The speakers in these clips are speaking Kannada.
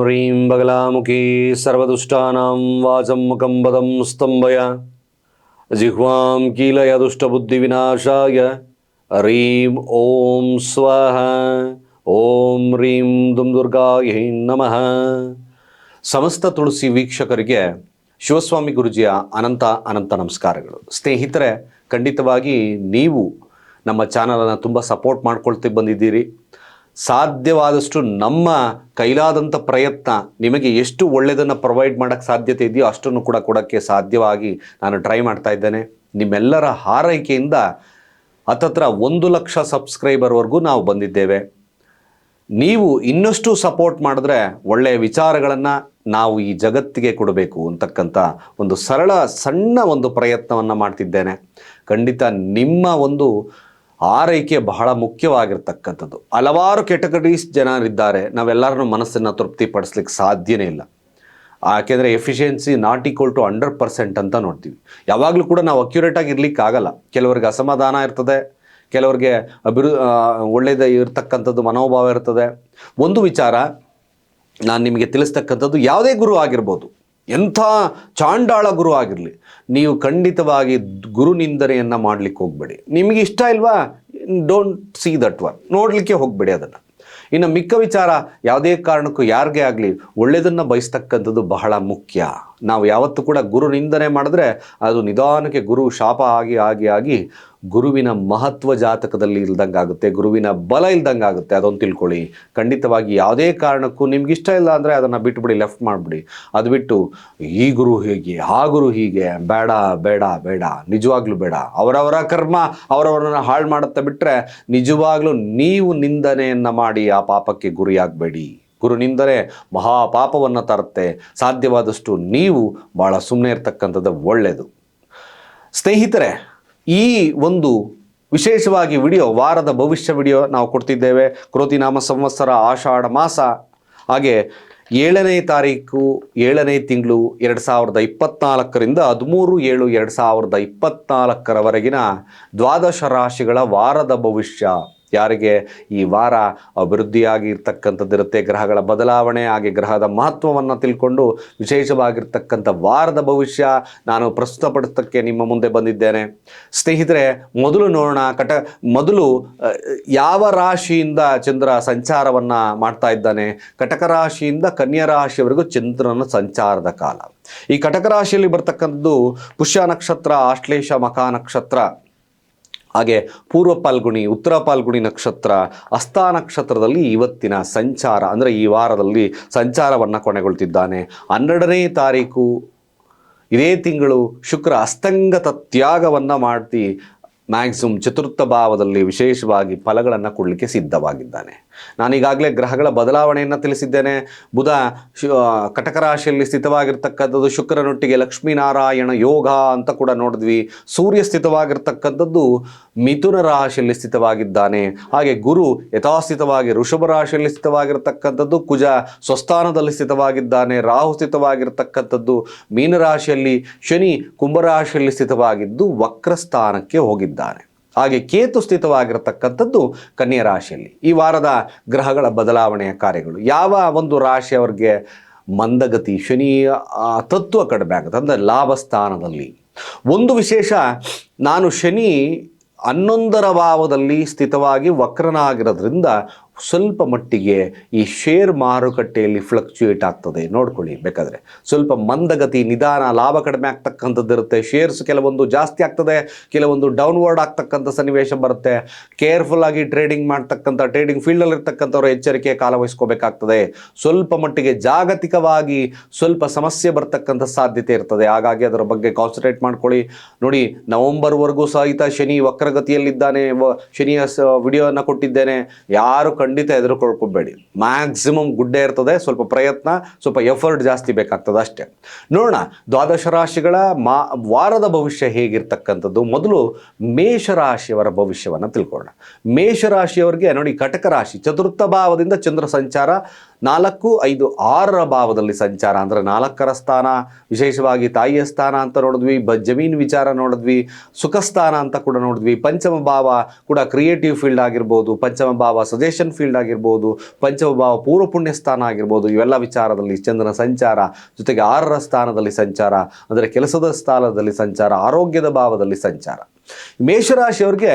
ह्रीं बगलामुखी सर्वदुष्टानां वाचं मुखं पदं स्तम्भय जिह्वां कीलय दुष्टबुद्धिविनाशाय ह्रीं ॐ स्वाहा ಓಂ ರೀಂ ದುಂ ದುರ್ಗಾಯೈ ನಮಃ ಸಮಸ್ತ ತುಳಸಿ ವೀಕ್ಷಕರಿಗೆ ಶಿವಸ್ವಾಮಿ ಗುರುಜಿಯ ಅನಂತ ಅನಂತ ನಮಸ್ಕಾರಗಳು ಸ್ನೇಹಿತರೆ ಖಂಡಿತವಾಗಿ ನೀವು ನಮ್ಮ ಚಾನಲನ್ನು ತುಂಬ ಸಪೋರ್ಟ್ ಮಾಡ್ಕೊಳ್ತಾ ಬಂದಿದ್ದೀರಿ ಸಾಧ್ಯವಾದಷ್ಟು ನಮ್ಮ ಕೈಲಾದಂಥ ಪ್ರಯತ್ನ ನಿಮಗೆ ಎಷ್ಟು ಒಳ್ಳೆಯದನ್ನು ಪ್ರೊವೈಡ್ ಮಾಡೋಕ್ಕೆ ಸಾಧ್ಯತೆ ಇದೆಯೋ ಅಷ್ಟನ್ನು ಕೂಡ ಕೊಡೋಕ್ಕೆ ಸಾಧ್ಯವಾಗಿ ನಾನು ಟ್ರೈ ಮಾಡ್ತಾ ಇದ್ದೇನೆ. ನಿಮ್ಮೆಲ್ಲರ ಹಾರೈಕೆಯಿಂದ ಹತ್ತತ್ರ ಒಂದು ಲಕ್ಷ ಸಬ್ಸ್ಕ್ರೈಬರ್ವರೆಗೂ ನಾವು ಬಂದಿದ್ದೇವೆ. ನೀವು ಇನ್ನಷ್ಟು ಸಪೋರ್ಟ್ ಮಾಡಿದ್ರೆ ಒಳ್ಳೆಯ ವಿಚಾರಗಳನ್ನು ನಾವು ಈ ಜಗತ್ತಿಗೆ ಕೊಡಬೇಕು ಅಂತಕ್ಕಂಥ ಒಂದು ಸರಳ ಸಣ್ಣ ಒಂದು ಪ್ರಯತ್ನವನ್ನು ಮಾಡ್ತಿದ್ದೇನೆ. ಖಂಡಿತ ನಿಮ್ಮ ಒಂದು ಆರೈಕೆ ಬಹಳ ಮುಖ್ಯವಾಗಿರ್ತಕ್ಕಂಥದ್ದು. ಹಲವಾರು ಕೆಟಗರೀಸ್ ಜನರಿದ್ದಾರೆ. ನಾವೆಲ್ಲರನ್ನೂ ಮನಸ್ಸನ್ನು ತೃಪ್ತಿಪಡಿಸ್ಲಿಕ್ಕೆ ಸಾಧ್ಯನೇ ಇಲ್ಲ. ಯಾಕೆಂದರೆ efficiency not equal to hundred percent ಅಂತ ನೋಡ್ತೀವಿ. ಯಾವಾಗಲೂ ಕೂಡ ನಾವು ಅಕ್ಯುರೇಟಾಗಿ ಇರ್ಲಿಕ್ಕೆ ಆಗಲ್ಲ. ಕೆಲವರಿಗೆ ಅಸಮಾಧಾನ ಇರ್ತದೆ. ಕೆಲವರಿಗೆ ಅಭಿವೃ ಒಳ್ಳೆಯದ ಇರ್ತಕ್ಕಂಥದ್ದು ಮನೋಭಾವ ಇರ್ತದೆ. ಒಂದು ವಿಚಾರ ನಾನು ನಿಮಗೆ ತಿಳಿಸ್ತಕ್ಕಂಥದ್ದು ಯಾವುದೇ ಗುರು ಆಗಿರ್ಬೋದು. ಎಂಥ ಚಾಂಡಾಳ ಗುರು ಆಗಿರಲಿ, ನೀವು ಖಂಡಿತವಾಗಿ ಗುರು ನಿಂದನೆಯನ್ನು ಮಾಡಲಿಕ್ಕೆ ಹೋಗಬೇಡಿ. ನಿಮಗೆ ಇಷ್ಟ ಇಲ್ವಾ? ಡೋಂಟ್ ಸಿ ದಟ್ ವನ್ ನೋಡಲಿಕ್ಕೆ ಹೋಗಬೇಡಿ ಅದನ್ನು. ಇನ್ನು ಮಿಕ್ಕ ವಿಚಾರ ಯಾವುದೇ ಕಾರಣಕ್ಕೂ ಯಾರಿಗೇ ಆಗಲಿ ಒಳ್ಳೆಯದನ್ನು ಬಯಸ್ತಕ್ಕಂಥದ್ದು ಬಹಳ ಮುಖ್ಯ. ನಾವು ಯಾವತ್ತೂ ಕೂಡ ಗುರು ನಿಂದನೆ ಮಾಡಿದ್ರೆ ಅದು ನಿಧಾನಕ್ಕೆ ಗುರು ಶಾಪ ಆಗಿ ಆಗಿ ಆಗಿ ಗುರುವಿನ ಮಹತ್ವ ಜಾತಕದಲ್ಲಿ ಇಲ್ದಂಗೆ ಆಗುತ್ತೆ, ಗುರುವಿನ ಬಲ ಇಲ್ದಂಗೆ ಆಗುತ್ತೆ. ಅದೊಂದು ತಿಳ್ಕೊಳ್ಳಿ. ಖಂಡಿತವಾಗಿ ಯಾವುದೇ ಕಾರಣಕ್ಕೂ ನಿಮ್ಗೆ ಇಷ್ಟ ಇಲ್ಲ ಅಂದರೆ ಅದನ್ನು ಬಿಟ್ಬಿಡಿ ಲೆಫ್ಟ್ ಮಾಡಿಬಿಡಿ. ಅದು ಬಿಟ್ಟು ಈ ಗುರು ಹೀಗೆ, ಆ ಗುರು ಹೀಗೆ, ಬೇಡ ಬೇಡ ಬೇಡ, ನಿಜವಾಗ್ಲೂ ಬೇಡ. ಅವರವರ ಕರ್ಮ, ಅವರವರನ್ನ ಹಾಳು ಮಾಡುತ್ತಾ ಬಿಟ್ಟರೆ ನಿಜವಾಗ್ಲೂ ನೀವು ನಿಂದನೆಯನ್ನು ಮಾಡಿ ಆ ಪಾಪಕ್ಕೆ ಗುರಿಯಾಗಬೇಡಿ. ಗುರು ನಿಂದರೆ ಮಹಾಪಾಪವನ್ನು ತರುತ್ತೆ. ಸಾಧ್ಯವಾದಷ್ಟು ನೀವು ಭಾಳ ಸುಮ್ಮನೆ ಇರ್ತಕ್ಕಂಥದ್ದು ಒಳ್ಳೆಯದು ಸ್ನೇಹಿತರೆ, ಈ ಒಂದು ವಿಶೇಷವಾಗಿ ವಿಡಿಯೋ, ವಾರದ ಭವಿಷ್ಯ ವಿಡಿಯೋ ನಾವು ಕೊಡ್ತಿದ್ದೇವೆ. ಕ್ರೋತಿನಾಮ ಸಂವತ್ಸರ, ಆಷಾಢ ಮಾಸ. ಹಾಗೆ ಏಳನೇ ತಾರೀಕು, ಏಳನೇ ತಿಂಗಳು ಎರಡು ಸಾವಿರದ ಇಪ್ಪತ್ನಾಲ್ಕರಿಂದ ಹದಿಮೂರು ಏಳು ಎರಡು ಸಾವಿರದ ಇಪ್ಪತ್ನಾಲ್ಕರವರೆಗಿನ ದ್ವಾದಶ ರಾಶಿಗಳ ವಾರದ ಭವಿಷ್ಯ. ಯಾರಿಗೆ ಈ ವಾರ ಅಭಿವೃದ್ಧಿಯಾಗಿರ್ತಕ್ಕಂಥದ್ದಿರುತ್ತೆ ಗ್ರಹಗಳ ಬದಲಾವಣೆ ಹಾಗೆ ಗ್ರಹದ ಮಹತ್ವವನ್ನು ತಿಳ್ಕೊಂಡು ವಿಶೇಷವಾಗಿರ್ತಕ್ಕಂಥ ವಾರದ ಭವಿಷ್ಯ ನಾನು ಪ್ರಸ್ತುತಪಡಿಸೋಕ್ಕೆ ನಿಮ್ಮ ಮುಂದೆ ಬಂದಿದ್ದೇನೆ. ಸ್ನೇಹಿತರೆ, ಮೊದಲು ನೋಡೋಣ, ಕಟ, ಮೊದಲು ಯಾವ ರಾಶಿಯಿಂದ ಚಂದ್ರ ಸಂಚಾರವನ್ನು ಮಾಡ್ತಾ ಇದ್ದಾನೆ? ಕಟಕ ರಾಶಿಯಿಂದ ಕನ್ಯಾ ರಾಶಿಯವರೆಗೂ ಚಂದ್ರನ ಸಂಚಾರದ ಕಾಲ. ಈ ಕಟಕ ರಾಶಿಯಲ್ಲಿ ಬರ್ತಕ್ಕಂಥದ್ದು ಪುಷ್ಯ ನಕ್ಷತ್ರ ಆಶ್ಲೇಷ ಮಕಾ ನಕ್ಷತ್ರ. ಹಾಗೆ ಪೂರ್ವ ಪಾಲ್ಗುಣಿ, ಉತ್ತರ ಪಾಲ್ಗುಣಿ ನಕ್ಷತ್ರ ಹಸ್ತ ನಕ್ಷತ್ರದಲ್ಲಿ ಇವತ್ತಿನ ಸಂಚಾರ, ಅಂದರೆ ಈ ವಾರದಲ್ಲಿ ಸಂಚಾರವನ್ನು ಕೊನೆಗೊಳ್ತಿದ್ದಾನೆ. ಹನ್ನೆರಡನೇ ತಾರೀಕು, ಇದೇ ತಿಂಗಳು ಶುಕ್ರ ಅಸ್ತಂಗತ ತ್ಯಾಗವನ್ನು ಮಾಡ್ತಿ. ಮ್ಯಾಕ್ಸಿಮಮ್ ಚತುರ್ಥ ಭಾವದಲ್ಲಿ ವಿಶೇಷವಾಗಿ ಫಲಗಳನ್ನು ಕೊಡಲಿಕ್ಕೆ ಸಿದ್ಧವಾಗಿದ್ದಾನೆ. ನಾನೀಗಾಗಲೇ ಗ್ರಹಗಳ ಬದಲಾವಣೆಯನ್ನು ತಿಳಿಸಿದ್ದೇನೆ. ಬುಧ ಶು ಕಟಕ ರಾಶಿಯಲ್ಲಿ ಸ್ಥಿತವಾಗಿರ್ತಕ್ಕಂಥದ್ದು ಶುಕ್ರನೊಟ್ಟಿಗೆ ಲಕ್ಷ್ಮೀನಾರಾಯಣ ಯೋಗ ಅಂತ ಕೂಡ ನೋಡಿದ್ವಿ. ಸೂರ್ಯ ಸ್ಥಿತವಾಗಿರ್ತಕ್ಕಂಥದ್ದು ಮಿಥುನ ರಾಶಿಯಲ್ಲಿ ಸ್ಥಿತವಾಗಿದ್ದಾನೆ. ಹಾಗೆ ಗುರು ಯಥಾಸ್ಥಿತವಾಗಿ ಋಷಭ ರಾಶಿಯಲ್ಲಿ ಸ್ಥಿತವಾಗಿರ್ತಕ್ಕಂಥದ್ದು ಕುಜ ಸ್ವಸ್ಥಾನದಲ್ಲಿ ಸ್ಥಿತವಾಗಿದ್ದಾನೆ. ರಾಹು ಸ್ಥಿತವಾಗಿರ್ತಕ್ಕಂಥದ್ದು ಮೀನರಾಶಿಯಲ್ಲಿ ಶನಿ ಕುಂಭರಾಶಿಯಲ್ಲಿ ಸ್ಥಿತವಾಗಿದ್ದು ವಕ್ರಸ್ಥಾನಕ್ಕೆ ಹೋಗಿದ್ದಾನೆ. ಹಾಗೆ ಕೇತು ಸ್ಥಿತವಾಗಿರತಕ್ಕಂಥದ್ದು ಕನ್ಯಾ ರಾಶಿಯಲ್ಲಿ. ಈ ವಾರದ ಗ್ರಹಗಳ ಬದಲಾವಣೆಯ ಕಾರ್ಯಗಳು. ಯಾವ ಒಂದು ರಾಶಿಯವರಿಗೆ ಮಂದಗತಿ ಶನಿಯ ಆ, ತತ್ವ ಕಡಿಮೆ ಆಗುತ್ತೆ. ಅಂದರೆ ಲಾಭ ಸ್ಥಾನದಲ್ಲಿ ಒಂದು ವಿಶೇಷ ನಾನು ಶನಿ ಹನ್ನೊಂದರ ಭಾವದಲ್ಲಿ ಸ್ಥಿತವಾಗಿ ವಕ್ರನಾಗಿರೋದ್ರಿಂದ ಸ್ವಲ್ಪ ಮಟ್ಟಿಗೆ ಈ ಶೇರ್ ಮಾರುಕಟ್ಟೆಯಲ್ಲಿ ಫ್ಲಕ್ಚುಯೇಟ್ ಆಗ್ತದೆ. ನೋಡ್ಕೊಳ್ಳಿ ಬೇಕಾದರೆ. ಸ್ವಲ್ಪ ಮಂದಗತಿ, ನಿಧಾನ, ಲಾಭ ಕಡಿಮೆ ಆಗ್ತಕ್ಕಂಥದ್ದು ಇರುತ್ತೆ. ಶೇರ್ಸ್ ಕೆಲವೊಂದು ಜಾಸ್ತಿ ಆಗ್ತದೆ, ಕೆಲವೊಂದು ಡೌನ್ವರ್ಡ್ ಆಗ್ತಕ್ಕಂಥ ಸನ್ನಿವೇಶ ಬರುತ್ತೆ. ಕೇರ್ಫುಲ್ ಆಗಿ ಟ್ರೇಡಿಂಗ್ ಮಾಡ್ತಕ್ಕಂಥ ಟ್ರೇಡಿಂಗ್ ಫೀಲ್ಡಲ್ಲಿ ಇರ್ತಕ್ಕಂಥವ್ರು ಎಚ್ಚರಿಕೆ ಕಾಲ ವಹಿಸ್ಕೋಬೇಕಾಗ್ತದೆ. ಸ್ವಲ್ಪ ಮಟ್ಟಿಗೆ ಜಾಗತಿಕವಾಗಿ ಸ್ವಲ್ಪ ಸಮಸ್ಯೆ ಬರ್ತಕ್ಕಂಥ ಸಾಧ್ಯತೆ ಇರ್ತದೆ. ಹಾಗಾಗಿ ಅದರ ಬಗ್ಗೆ ಕಾನ್ಸಂಟ್ರೇಟ್ ಮಾಡ್ಕೊಳ್ಳಿ. ನೋಡಿ, ನವೆಂಬರ್ವರೆಗೂ ಸಹಿತ ಶನಿ ವಕ್ರಗತಿಯಲ್ಲಿದ್ದಾನೆ. ಶನಿಯ ವಿಡಿಯೋನ ಕೊಟ್ಟಿದ್ದೇನೆ. ಯಾರು ಖಂಡಿತ ಎದುರುಕೊಳ್ಕೊಬೇಡಿ. ಮ್ಯಾಕ್ಸಿಮಮ್ ಗುಡ್ಡೆ ಇರ್ತದೆ, ಸ್ವಲ್ಪ ಪ್ರಯತ್ನ, ಸ್ವಲ್ಪ ಎಫರ್ಟ್ ಜಾಸ್ತಿ ಬೇಕಾಗ್ತದೆ ಅಷ್ಟೇ. ನೋಡೋಣ, ದ್ವಾದಶ ರಾಶಿಗಳ ಮಾ, ವಾರದ ಭವಿಷ್ಯ ಹೇಗಿರ್ತಕ್ಕಂಥದ್ದು? ಮೊದಲು ಮೇಷರಾಶಿಯವರ ಭವಿಷ್ಯವನ್ನು ತಿಳ್ಕೊಳ್ಳೋಣ. ಮೇಷರಾಶಿಯವರಿಗೆ ನೋಡಿ ಕಟಕ ರಾಶಿ ಚತುರ್ಥ ಭಾವದಿಂದ ಚಂದ್ರ ಸಂಚಾರ ನಾಲ್ಕು, ಐದು, ಆರರ ಭಾವದಲ್ಲಿ ಸಂಚಾರ ಅಂದರೆ ನಾಲ್ಕರ ಸ್ಥಾನ, ವಿಶೇಷವಾಗಿ ತಾಯಿಯ ಸ್ಥಾನ ಅಂತ ನೋಡಿದ್ವಿ, ಬ ಜಮೀನು ವಿಚಾರ ನೋಡಿದ್ವಿ, ಸುಖ ಸ್ಥಾನ ಅಂತ ಕೂಡ ನೋಡಿದ್ವಿ, ಪಂಚಮ ಭಾವ ಕೂಡ ಕ್ರಿಯೇಟಿವ್ ಫೀಲ್ಡ್ ಆಗಿರ್ಬೋದು, ಪಂಚಮ ಭಾವ ಸಜೆಷನ್ ಫೀಲ್ಡ್ ಆಗಿರ್ಬೋದು, ಪಂಚಮ ಭಾವ ಪೂರ್ವ ಪುಣ್ಯ ಸ್ಥಾನ ಆಗಿರ್ಬೋದು, ಇವೆಲ್ಲ ವಿಚಾರದಲ್ಲಿ ಚಂದ್ರನ ಸಂಚಾರ, ಜೊತೆಗೆ ಆರರ ಸ್ಥಾನದಲ್ಲಿ ಸಂಚಾರ, ಅಂದರೆ ಕೆಲಸದ ಸ್ಥಾನದಲ್ಲಿ ಸಂಚಾರ, ಆರೋಗ್ಯದ ಭಾವದಲ್ಲಿ ಸಂಚಾರ. ಮೇಷರಾಶಿಯವ್ರಿಗೆ